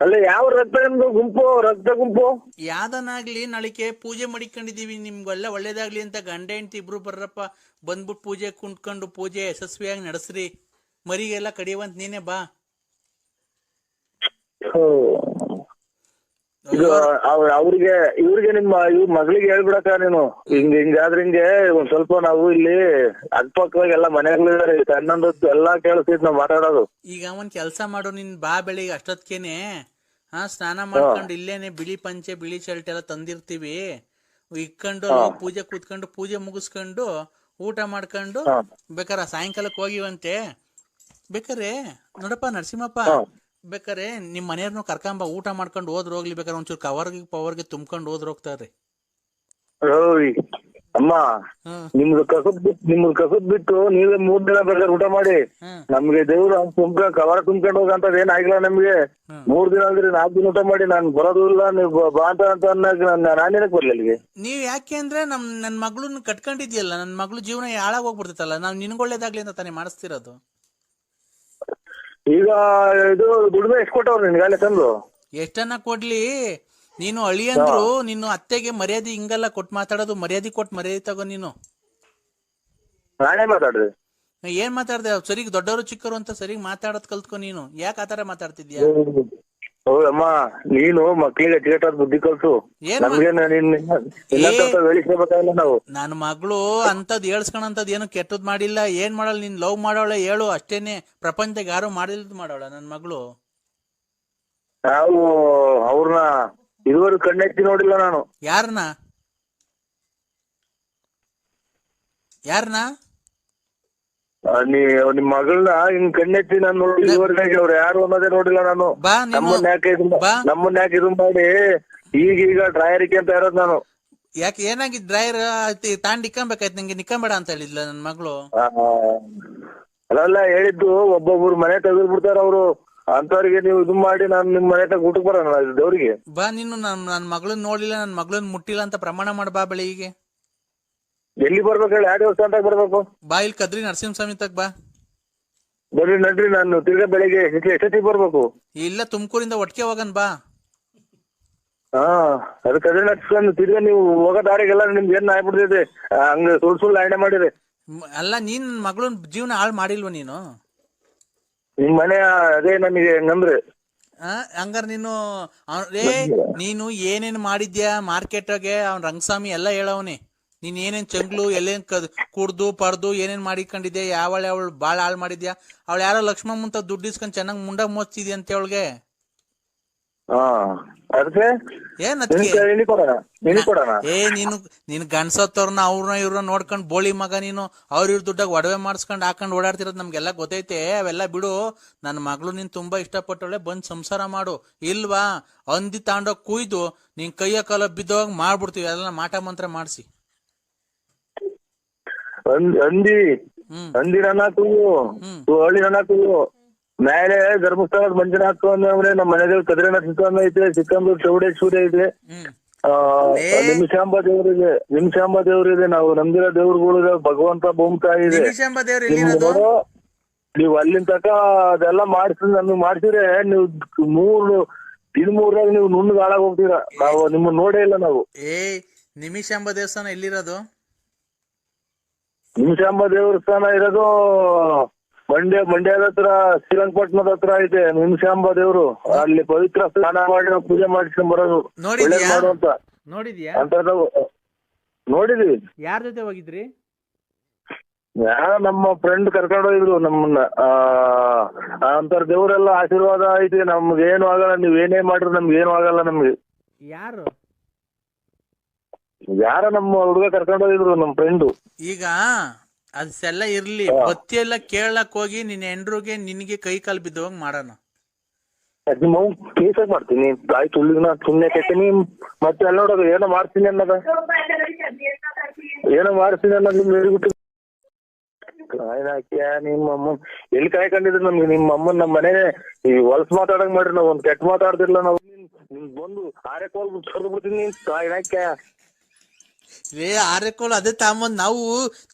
ಅಲ್ಲ ಯಾವ ರಕ್ತ ನಿಮ್ದು ಗುಂಪು ರಕ್ತ ಗುಂಪು? ಯಾವ್ದನಾಗ್ಲಿ ನಾಳಿಕೆ ಪೂಜೆ ಮಾಡಿಕೊಂಡಿದೀವಿ ನಿಮ್ಗೆಲ್ಲ ಒಳ್ಳೇದಾಗ್ಲಿ ಅಂತ ಗಂಡ ಹೆಂಡತಿ ಇಬ್ರು ಬರ್ರಪ್ಪ ಬಂದ್ಬಿಟ್ಟು ಪೂಜೆ ಕುಂಟ್ಕೊಂಡು ಪೂಜೆ ಯಶಸ್ವಿಯಾಗಿ ನಡೆಸ್ರಿ. ಮರಿಗೆಲ್ಲ ಕಡಿಯುವಂತ ನೀನೇ ಬಾ. ಹೋ. ಇದು ಅವ್ರ ಅವ್ರಿಗೆ ಇವ್ರಿಗೆ ನಿಮ್ಮ ಇವ್ ಮಗಳಿಗೆ ಹೇಳ್ಬಿಡಕ ನೀನು. ಹಿಂಗ ಹಿಂಗಾದ್ರೆ ಹಿಂಗೆ ಒಂದ್ ಸ್ವಲ್ಪ ನಾವು ಇಲ್ಲಿ ಅಕ್ಕಪಕ್ಕದಾಗ ಎಲ್ಲ ಮನೆಗಳಿದಾರೆ ಸಣ್ಣಂದದ್ದು ಎಲ್ಲಾ ಕೇಳಿಸ್ತೈತಿ ನಾವ್ ಮಾತಾಡೋದು. ಈಗ ಒಂದ್ ಕೆಲ್ಸ ಮಾಡು ನಿನ್ ಬಾ ಬೆಳಿಗ್ಗೆ ಅಷ್ಟೊತ್ಕೇನೆ. ಹಾ ಸ್ನಾನ ಮಾಡ್ಕೊಂಡು ಇಲ್ಲೇನೆ ಬಿಳಿ ಪಂಚೆ ಬಿಳಿ ಶರ್ಟ್ ಎಲ್ಲ ತಂದಿರ್ತೀವಿ. ಇಕ್ಕೊಂಡು ಪೂಜೆ ಕೂತ್ಕೊಂಡು ಪೂಜೆ ಮುಗಿಸ್ಕೊಂಡು ಊಟ ಮಾಡ್ಕೊಂಡು ಬೇಕಾರ ಸಾಯಂಕಾಲಕ್ಕೆ ಹೋಗಿವಂತೆ. ಬೇಕಾರೆ ನೋಡಪ್ಪ ನರಸಿಂಹಪ್ಪ ಬೇಕಾರೆ ನಿಮ್ಮ ಮನೆಯವ್ರನ್ನ ಕರ್ಕೊಂಬ ಊಟ ಮಾಡ್ಕೊಂಡು ಹೋದ್ರ ಹೋಗ್ಲಿ ಬೇಕಾರೆ ಒಂಚೂರು ಕವರ್ಗೆ ಪವರ್ಗೆ ತುಂಬ್ಕೊಂಡು ಹೋದ್ರ ಹೋಗ್ತಾರ್ರಿ. ಓಯ್ ಅಮ್ಮ ನಿಮ್ದು ಕಸದ್ ಬಿಟ್ಟು ನಿಮ್ದು ಕಸದ್ ಬಿಟ್ಟು ನೀವೇ ಮೂರ್ ದಿನ ಬೇಕಾದ್ರೆ ಊಟ ಮಾಡಿ. ನಮ್ಗೆ ದೇವ್ರು ತುಂಬ ಕವರ ತುಂಬ್ಕೊಂಡು ಹೋಗಂತದ್ ಏನ್ ಆಗಿಲ್ಲ ನಮ್ಗೆ. ಮೂರ್ ದಿನ ಅಂದ್ರೆ ನಾಲ್ಕು ದಿನ ಊಟ ಮಾಡಿ ನಾನ್ ಬರೋದು ಇಲ್ಲ ನೀವು ಬ- ಅಂತ ಅಂತ ಅನ್ನಕ್ ನಾನೇನಕ್ ಬರ್ಲಿ ಅಲ್ಲಿಗೆ? ನೀವ್ ಯಾಕೆ ಅಂದ್ರೆ ನಮ್ ನನ್ ಮಗಳನ್ನ ಕಟ್ಕೊಂಡಿದ್ಯಲ್ಲ ನನ್ ಮಗಳು ಜೀವನ ಹಾಳಾಗ್ ಹೋಗ್ಬಿಡ್ತೈತಲ್ಲ ನಾವ್ ನಿನ್ಗೊಳ್ಳೇದಾಗ್ಲಿ ಅಂತ ತಾನೇ ಮಾಡಿಸ್ತಿರೋದು. ಈಗ ಇದು ದುಡಿಮೆ ಎಷ್ಟು ಕೊಟ್ಟವ್ರು ನಿನ್ಗಾಲೆ ತಂದು? ಎಷ್ಟನ್ನ ಕೊಡ್ಲಿ? ನೀನು ಅಳಿ ಅಂದ್ರು ನಿನ್ನ ಅತ್ತೆಗೆ ಮರ್ಯಾದೆ ಹಿಂಗಲ್ಲ ಕೊಟ್ ಮಾತಾಡೋದು ಮರ್ಯಾದೆ ಕೊಟ್ ಮರ್ಯಾದೆ ತಗೋ ನೀನು. ನಾನೇ ಮಾತಾಡ್ರಿ ಏನ್ ಮಾತಾಡ್ದೆ? ಸರಿಗ್ ದೊಡ್ಡವರು ಚಿಕ್ಕರು ಅಂತ ಸರಿಗ್ ಮಾತಾಡೋದ್ ಕಲ್ತ್ಕೊ ನೀನು. ಯಾಕೆ ಆತರ ಮಾತಾಡ್ತಿದ್ಯಾ? ಹೌದಮ್ಮ ನೀನು ಮಕ್ಳಿಗೆ ಅಚ್ಚುಕಟ್ಟಾದ ಬುದ್ಧಿ ಕಲ್ಸು. ಏನ್ ನಮ್ಗೆ ಹೇಳಿಸ್ಕೋಬೇಕಾಗಿಲ್ಲ ನಾವು. ನನ್ ಮಗಳು ಅಂತದ್ ಹೇಳ್ಸ್ಕೊಳಂತದ್ ಏನು ಕೆಟ್ಟದ್ ಮಾಡಿಲ್ಲ. ಏನ್ ಮಾಡಲ್ಲ ನೀನ್ ಲವ್ ಮಾಡೋಳೆ ಹೇಳು ಅಷ್ಟೇನೆ ಪ್ರಪಂಚದಾಗ ಯಾರು ಮಾಡಿಲ್ದ್ ಮಾಡೋಳ ನನ್ ಮಗಳು? ನಾವು ಅವ್ರನ್ನ ಇದುವರೆಗೂ ಕಣ್ಣೆತ್ತಿ ನೋಡಿಲ್ಲ ನಾನು. ಯಾರನ್ನ ಯಾರನ್ನ ನೀ ನಿಮ್ ಮಗಳನ್ನ ಹಿಂಗ್ ಕಣ್ಣೆತ್ತಿ ನಾನು ನೋಡಿ ಇದುವರೆಗೆ ಅವ್ರು ಯಾರು ಅನ್ನೋದೇ ನೋಡಿಲ್ಲ ನಾನು. ಬಾ ನೀನು ನಮ್ಮನ್ನ ಯಾಕೆ ಇದು ಬಾ. ನಮ್ಮನ್ನ ಯಾಕೆ ಇದು ಮಾಡಿ? ಈಗ ಈಗ ಡ್ರಾಯರಿಕೆ ಅಂತ ಇರೋದು ನಾನು. ಯಾಕೆ ಏನಾಗಿದ್ ಡ್ರೈವರ್ ತಾಂಡ್ ಇಕ್ಕಂಬೇಕಾಯ್ತು ನಂಗೆ? ನಿಕ್ಕಂಬೇಡ ಅಂತ ಹೇಳಿದ್ಲ ನನ್ ಮಗಳು. ಆ, ಅಲ್ಲ ಹೇಳಿದ್ದು ಒಬ್ಬೊಬ್ರು ಮನೆ ತೆಗೆದು ಬಿಡ್ತಾರ ಅವ್ರು. ಅಂತವ್ರಿಗೆ ನೀವು ಇದು ಮಾಡಿ ನಾನು ನಿಮ್ ಮನೆ ತಗ ಊಟಕ್ ಬರೋಣ ದೇವ್ರಿಗೆ? ಬಾ ನೀನು ನನ್ ನನ್ ಮಗಳನ್ನ ನೋಡಿಲ್ಲ ನನ್ ಮಗಳನ್ನ ಮುಟ್ಟಿಲ್ಲ ಅಂತ ಪ್ರಮಾಣ ಮಾಡ್ ಬಾ ಬೆಳಿಗ್ಗೆ ಎಲ್ಲಿ ಬರ್ಬೇಕು ಹೇಳಿ? ಯಾವ ದೇವಸ್ಥಾನದಾಗ ಬರ್ಬೇಕು? ಬಾ ಇಲ್ಲಿ ಕದ್ರಿ ನರಸಿಂಹಸ್ವಾಮಿ ತಕ್ ಬಾ. ಬರ್ರಿ ನಡ್ರಿ. ನಾನು ತಿರ್ಗಾ ಬೆಳಿಗ್ಗೆ ಎಷ್ಟೊತ್ತಿ- ಎಷ್ಟೊತ್ತಿಗೆ ಬರ್ಬೇಕು? ಇಲ್ಲ ತುಮಕೂರಿಂದ ಒಟ್ಟಿಗೆ ಹೋಗನ್ ಬಾ. ಹಾ ಅದು ಕದ್ರಿ ನಡ್ಸ್ಕೊಂಡು ತಿರ್ಗಾ ನೀವು ಹೋಗೋ ದಾರಿಗೆಲ್ಲ ನಿಮ್ಗೆ ಏನ್ ಆಗ್ಬಿಡ್ತೈತೆ ಹಂಗ ಸುಳ್ ಸುಳ್ಳು ಆಯ್ನೆ ಮಾಡಿರಿ. ಮ್- ಅಲ್ಲ ನೀನ್ ನನ್ ಮಗಳನ್ ಜೀವನ ಹಾಳು ಮಾಡಿಲ್ವ ನೀನು? ನಿಮ್ ಮನೆ ಅದೇ ನಮಗೆ ಹಂಗಂದ್ರೆ. ಆ, ಹಂಗಾರ ನೀನು ಅವ್ನ್- ಏ ನೀನು ಏನೇನ್ ಮಾಡಿದ್ಯಾ? ಮಾರ್ಕೆಟ್ಗೆ ಅವ್ನ್ ರಂಗಸ್ವಾಮಿ ಎಲ್ಲ ಹೇಳವನೆ. ನೀನ್ ಏನೇನ್ ಚಂಗ್ಲು ಎಲ್ಲೇನ್ ಕದ್ ಕುಡ್ದು ಪಡ್ದು ಏನೇನ್ ಮಾಡಿಕೊಂಡಿದ್ಯಾ ಯಾವಳ ಅವಳು ಬಾಳ ಹಾಳು ಮಾಡಿದ್ಯಾ? ಅವಳು ಯಾರೋ ಲಕ್ಷ್ಮಣ್ ಮುಂತ ದುಡ್ಡು ಇಸ್ಕೊಂಡ್ ಚೆನ್ನಾಗ್ ಮುಂಡ ಮೋಸ್ತಿದ್ಯಾ ಅಂತ ಅವಳಿಗೆ? ಏನ್ ನಿನಿ ನಿನಿ ಏ ನೀನು ನೀನ್ ಗಂಡ್ಸತ್ತವ್ರನ್ನ ಅವ್ರನ್ನ ಇವ್ರನ್ನ ನೋಡ್ಕೊಂಡ್ ಬೋಳಿ ಮಗ ನೀನು ಅವ್ರ ಇವ್ರ ದುಡ್ಡಾಗ ಒಡವೆ ಮಾಡಿಸ್ಕೊಂಡ್ ಹಾಕೊಂಡ್ ಓಡಾಡ್ತಿರೋದ್ ನಮ್ಗೆಲ್ಲ ಗೊತ್ತೈತೆ ಅವೆಲ್ಲ ಬಿಡು. ನನ್ನ ಮಗಳು ನೀನ್ ತುಂಬಾ ಇಷ್ಟಪಟ್ಟವಳೆ ಬಂದ್ ಸಂಸಾರ ಮಾಡು. ಇಲ್ವಾ? ಅಂದಿ ತಾಂಡೋಗ್ ಕುಯ್ದು ನಿನ್ ಕೈಯ ಕಾಲ ಬಿದ್ದೋಗ್ ಮಾಡ್ಬಿಡ್ತೀವಿ ಎಲ್ಲ ಮಾಟ ಮಂತ್ರ ಮಾಡ್ಸಿ. ಹಂದಿ ಹ್ಮ್. ಅಂದಿ ನನ್ನ ಹಾಕುವು ಹ್ಮ್. ಹಳ್ಳಿ ನನ್ನ ಹಾಕುವು ಮೇಲೆ ಧರ್ಮಸ್ಥಳದ ಮಂಜುನಾಥ ಅಂದ್ರೆ ನಮ್ಮ ಮನೆದೇವ್ ಕದ್ರಿನ ಸಿಕ್ಕಂದ ಐತೆ ಸಿಕ್ಕಂದೂರ್ ಚೌಡೇಶ್ವರಿ ಐತೆ. ಆ, ನಿಮಿಷಾಂಬ ದೇವರಿದೆ. ನಿಮಿಷಾಂಬ ದೇವ್ರಿದೆ. ನಾವು ನಂಬಿರೋ ದೇವ್ರುಗಳು ಭಗವಂತ ಭೂಮಿತಾ ಇದೆ. ಅಲ್ಲಿನ ನೀವ್ ಅಲ್ಲಿಂದ ತಕ ಅದೆಲ್ಲ ಮಾಡ್ಸಿ ನಮ್ಗೆ ಮಾಡ್ಸಿದ್ರೆ ನೀವು ಮೂರು ಇನ್ ಮೂರಾಗ ನೀವು ನುಣ್ಣಗಾಳಾಗ ಹಾಳಾಗ್ ಹೋಗ್ತೀರಾ. ನಾವು ನಿಮ್ಮನ್ನ ನೋಡೇ ಇಲ್ಲ ನಾವು. ಏ ನಿಮಿಷಾಂಬ ದೇವಸ್ಥಾನ ಎಲ್ಲಿರೋದು? ನಿಮಿಷಾಂಬ ದೇವಸ್ಥಾನ ಇರೋದು ಮಂಡ್ಯ ಮಂಡ್ಯದ ಹತ್ರ ಶ್ರೀರಂಗಪಟ್ಟಣದ ಹತ್ರ ಐತೆ ನಿಮಿಷಾಂಬ ದೇವ್ರು. ಅಲ್ಲಿ ಪವಿತ್ರ ಸ್ನಾನ ಮಾಡಿ ನಾವು ಪೂಜೆ ಮಾಡಿಸ್ಕೊಂಡ್ ಬರೋದು? ಒಳ್ಳೇದ್ ಮಾಡು ಅಂತ. ನೋಡಿದ್ಯಾ? ಅಂತ ನೋಡಿದ್ವಿ. ಯಾರ ಜೊತೆ ಹೋಗಿದ್ರಿ? ಯಾರ ನಮ್ಮ ಫ್ರೆಂಡ್ ಕರ್ಕೊಂಡು ಹೋಗಿದ್ರು ನಮ್ಮನ್ನ. ಆ ಅಂತರ ದೇವರೆಲ್ಲ ಆಶೀರ್ವಾದ ಐತಿ ನಮ್ಗೆ ಏನು ಆಗಲ್ಲ ನೀವ್ ಏನೇ ಮಾಡ್ರಿ ನಮ್ಗೆ ಏನು ಆಗಲ್ಲ ನಮ್ಗೆ. ಯಾರು? ಯಾರ ನಮ್ಮ ಹುಡುಗ ಕರ್ಕೊಂಡು ಹೋಗಿದ್ರು ನಮ್ಮ ಫ್ರೆಂಡು ಈಗ ಅದೆಲ್ಲ ಇರ್ಲಿ ಬತ್ತಿ ಎಲ್ಲ ಕೇಳಕ್ ಹೋಗಿ ನಿನ್ ಹೆಂಡ್ರುಗೆ ನಿನಗೆ ಕೈ ಕಾಲು ಬಿದ್ದೋಗ್ ಮಾಡೋಣ. ನಿಮ್ಮ ಕೇಸಾಗ್ ಮಾಡ್ತೀನಿ ತಾಯಿ ತುಳ್ಳಿನ ಸುಮ್ನೆ ಕೆತ್ತೀನಿ ಮತ್ತೆ ಎಲ್ಲ ನೋಡೋದು ಏನೋ ಮಾಡ್ತೀನಿ ಅನ್ನೋದ. ಏನೋ ಮಾಡ್ತೀನಿ ಅನ್ನೋದು ನಿಮ್ಗೆ ಹೇಳ್ಬಿಟ್ಟು. ಕಾಯ್ದಾಕ್ಯ ನಿಮ್ಮ ಅಮ್ಮ ಎಲ್ಲಿ ಕಾಯ್ಕೊಂಡಿದ್ರು ನಮ್ಗೆ? ನಿಮ್ಮ ಅಮ್ಮನ್ ನಮ್ಮ ಮನೆ ಈ ಹೊಲ್ಸ್ ಮಾತಾಡಂಗ್ ಮಾಡ್ರಿ ನಾವ್ ಒಂದ್ ಕೆಟ್ಟ ಮಾತಾಡ್ದಿರ್ಲ ನಾವು. ನಿಮ್ ಬಂದು ಆರೇ ಕೋಲ್ ಕರ್ದು ಬಿಡ್ತೀನಿ ನೀನ್ ರೇ ಆರೆಕೋಲ್ ಅದೇ ತಾಂಬಂದ್ ನಾವು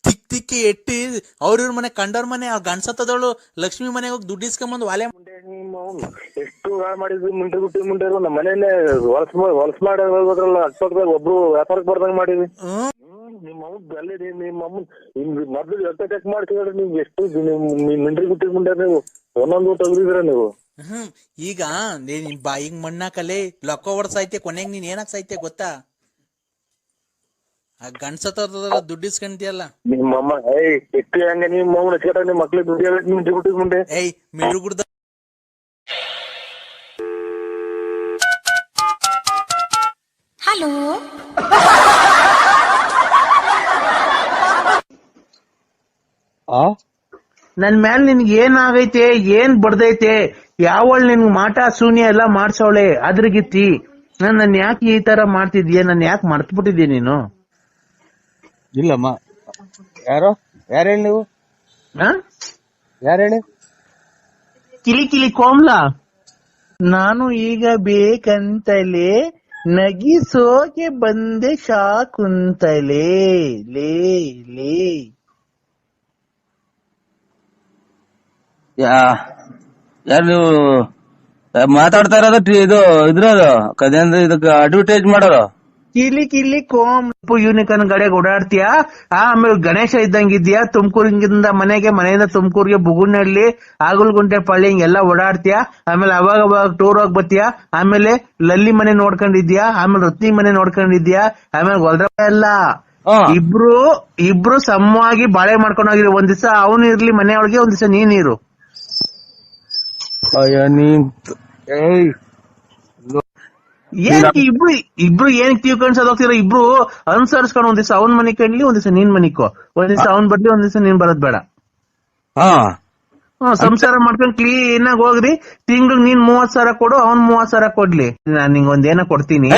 ತಿಕ್ ತಿಕ್ಕಿ ಎಟ್ಟಿ ಅವ್ರ ಮನೆ ಕಂಡವ್ರ ಮನೆ ಅವ್ರ ಗಂಡ್ಸತ್ತದವಳು ಲಕ್ಷ್ಮಿ ಮನೆಗೆ ಹೋಗಿ ದುಡ್ಡು ಇಸ್ಕೊಂಬಂದು ವಾಲೆ ಮುಂಡೆ ನಿಮ್ಮ ಅವ್ನು ಎಷ್ಟು ಹಾಳು ಮಾಡಿದ್ವಿ ಮುಂಡೆ ಗುಟ್ಟಿ ಮುಂಡೆ ನಮ್ಮ ಮನೇನೆ ಹೊಲಸ್ ಹೊಲಸ್ ಮಾಡಿ ಹೋದ್ರಲ್ಲ ಅಕ್ಕಪಕ್ಕದಾಗ ಒಬ್ರು ವ್ಯಾಪಾರಕ್ಕೆ ಬರ್ದಂಗ್ ಮಾಡಿದ್ವಿ. ನಿಮ್ಮ ಅವ್ನ್ ಅಲ್ಲಿ ನಿಮ್ಮ ಅಮ್ಮನ್ ನಿಮ್ ಮೊದ್ಲು ಎಷ್ಟ ಚೆಕ್ ಮಾಡ್ತಿದ್ರೆ ನೀವು ಎಷ್ಟು ಮಿಂಡ್ರಿ ಬಿಟ್ಟಿ ಮುಂಡೆ ನೀವು ಒಂದೊಂದು ತೆಗ್ದಿದ್ರ ನೀವು? ಹ್ಮ್ ಈಗ ನೀ ನಿನ್ ಬಾಯಿಗ್ ಮಣ್ಣಾಕಲೆ ಲೊಕ್ಕ ಹೊಡ್ಸೈತೆ ಕೊನೆಗ್ ನೀನ್ ಏನಾಗ್ ಸಾಯ್ತೆ ಗೊತ್ತಾ? ಆ ಗಂಡ್ಸತ್ತದಲ್ಲ ದುಡ್ಡು ಇಸ್ಕೊಂತಿಯಲ್ಲ? ನಿಮ್ಮ ಅಮ್ಮ ಏಯ್ ಎಷ್ಟು ಹಂಗ ನಿಮ್ಮ ಅವ್ನ ಕೇಟ ನಿಮ್ಮ ಮಕ್ಳಿಗೆ ದುಡ್ಡು ಹೇಳಿ ನಿಮ್ಮ ಬಿಟ್ಟಿ ಮುಂಡೆ ಏಯ್ ಮಿಡ್ರು ಗುಡ್ದ ಹಲೋ? ನನ್ ಮ್ಯಾಲ್ ನಿನ್ಗೆ ಏನಾಗೈತೆ ಏನ್ ಬಡ್ದೈತೆ ಯಾವಳ್ ನಿನ್ ಮಾಟ ಶೂನ್ಯ ಎಲ್ಲ ಮಾಡ್ಸವಳೆ ಅದ್ರಗಿತ್ತಿ. ನಾನ್ ನನ್ ಯಾಕೆ ಈ ತರ ಮಾಡ್ತಿದ್ಯ ನನ್ ಯಾಕೆ ಮರ್ತ್ಬಿಟ್ಟಿದ್ಯ ನೀನು? ಇಲ್ಲಮ್ಮ ಯಾರು? ಯಾರು ಹೇಳಿ ನೀವು? ಆ? ಯಾರು ಹೇಳಿ? ಕಿಲಿ ಕಿಲಿ ಕೋಮ್ಲ? ನಾನು ಈಗ ಬೇಕಂತಲೇ ನಗಿಸೋಕೆ ಬಂದೆ ಶಾಕುಂತಲೇ. ಲೇ ಲೇ. ಯಾ ಯಾರು ನೀವು ಮಾತಾಡ್ತಾ ಇರೋದು ಟಿ- ಇದು ಇದ್ರದು ಕದೇಂದ್ರ ಇದಕ್ಕೆ ಅಡ್ವರ್ಟೈಸ್ ಮಾಡೋರು? ಕಿಲಿ ಕಿಲಿ ಕೋಮ್ ಯೂನಿಕನ್ ಗಡೆಗೆ ಓಡಾಡ್ತೀಯಾ? ಆಮೇಲೆ ಗಣೇಶ ಇದ್ದಂಗಿದ್ಯಾ ತುಮಕೂರಿಂದ ಮನೆಗೆ ಮನೆಯಿಂದ ತುಮಕೂರಿಗೆ ಬುಗುನಹಳ್ಳಿ ಆಗುಲ್ಗುಂಟೆ ಪಳ್ಳಿ ಹಿಂಗೆಲ್ಲ ಓಡಾಡ್ತೀಯಾ? ಆಮೇಲೆ ಅವಾಗ ಅವಾಗ ಟೂರ್ ಹೋಗಿ ಬರ್ತೀಯಾ? ಆಮೇಲೆ ಲಲ್ಲಿ ಮನೆ ನೋಡ್ಕೊಂಡಿದ್ಯಾ ಆಮೇಲೆ ರತ್ನಿ ಮನೆ ನೋಡ್ಕೊಂಡಿದ್ಯಾ ಆಮೇಲೆ ಗೊಲ್ರ ಎಲ್ಲ. ಇಬ್ರು ಇಬ್ರು ಸಮವಾಗಿ ಬಾಳೆ ಮಾಡ್ಕೊಂಡು ಹೋಗಿರಿ ಒಂದ್ ದಿವಸ ಅವನು ಇರ್ಲಿ ಮನೆಯೊಳಗೆ ಒಂದ್ ದಿವಸ ನೀನ್ ಏಯ್. ಏನಕ್ಕೆ ಇಬ್ರು ಇಬ್ರು ಏನಕ್ಕೆ ತಿಳ್ಕೊಂಡ್ಸದ್ ಹೋಗ್ತೀರಾ ಇಬ್ರು ಅನುಸರಿಸ್ಕೊಂಡು ಒಂದ್ ದಿವಸ ಅವನ್ ಮನೆ ಕಣ್ಲಿ ಒಂದ್ ದಿವಸ ನೀನ್ ಮನಿಕೋ ಒಂದ್ ದಿವಸ ಅವ್ನ್ ಬರ್ಲಿ ಒಂದ್ ದಿವಸ ನೀನ್ ಬರೋದ್ ಬೇಡ. ಸಂಸಾರ ಮಾಡ್ಕೊಂಡ್ ಕ್ಲೀನ್ ಆಗಿ ಹೋಗ್ರಿ. ತಿಂಗ್ಳಿಗ್ ನೀನ್ ಮೂವತ್ ಸಾವಿರ ಕೊಡು ಅವ್ನ್ ಮೂವತ್ ಸಾವಿರ ಕೊಡ್ಲಿ. ನಾನ್ ನಿಂಗ್ ಒಂದ್ ಏನೋ ಕೊಡ್ತೀನಿ.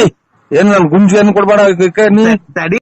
ಏನ್ ನನ್ ಗುಂಜಿ ಏನ್ ಕೊಡ್ಬೇಡ ತಡಿ.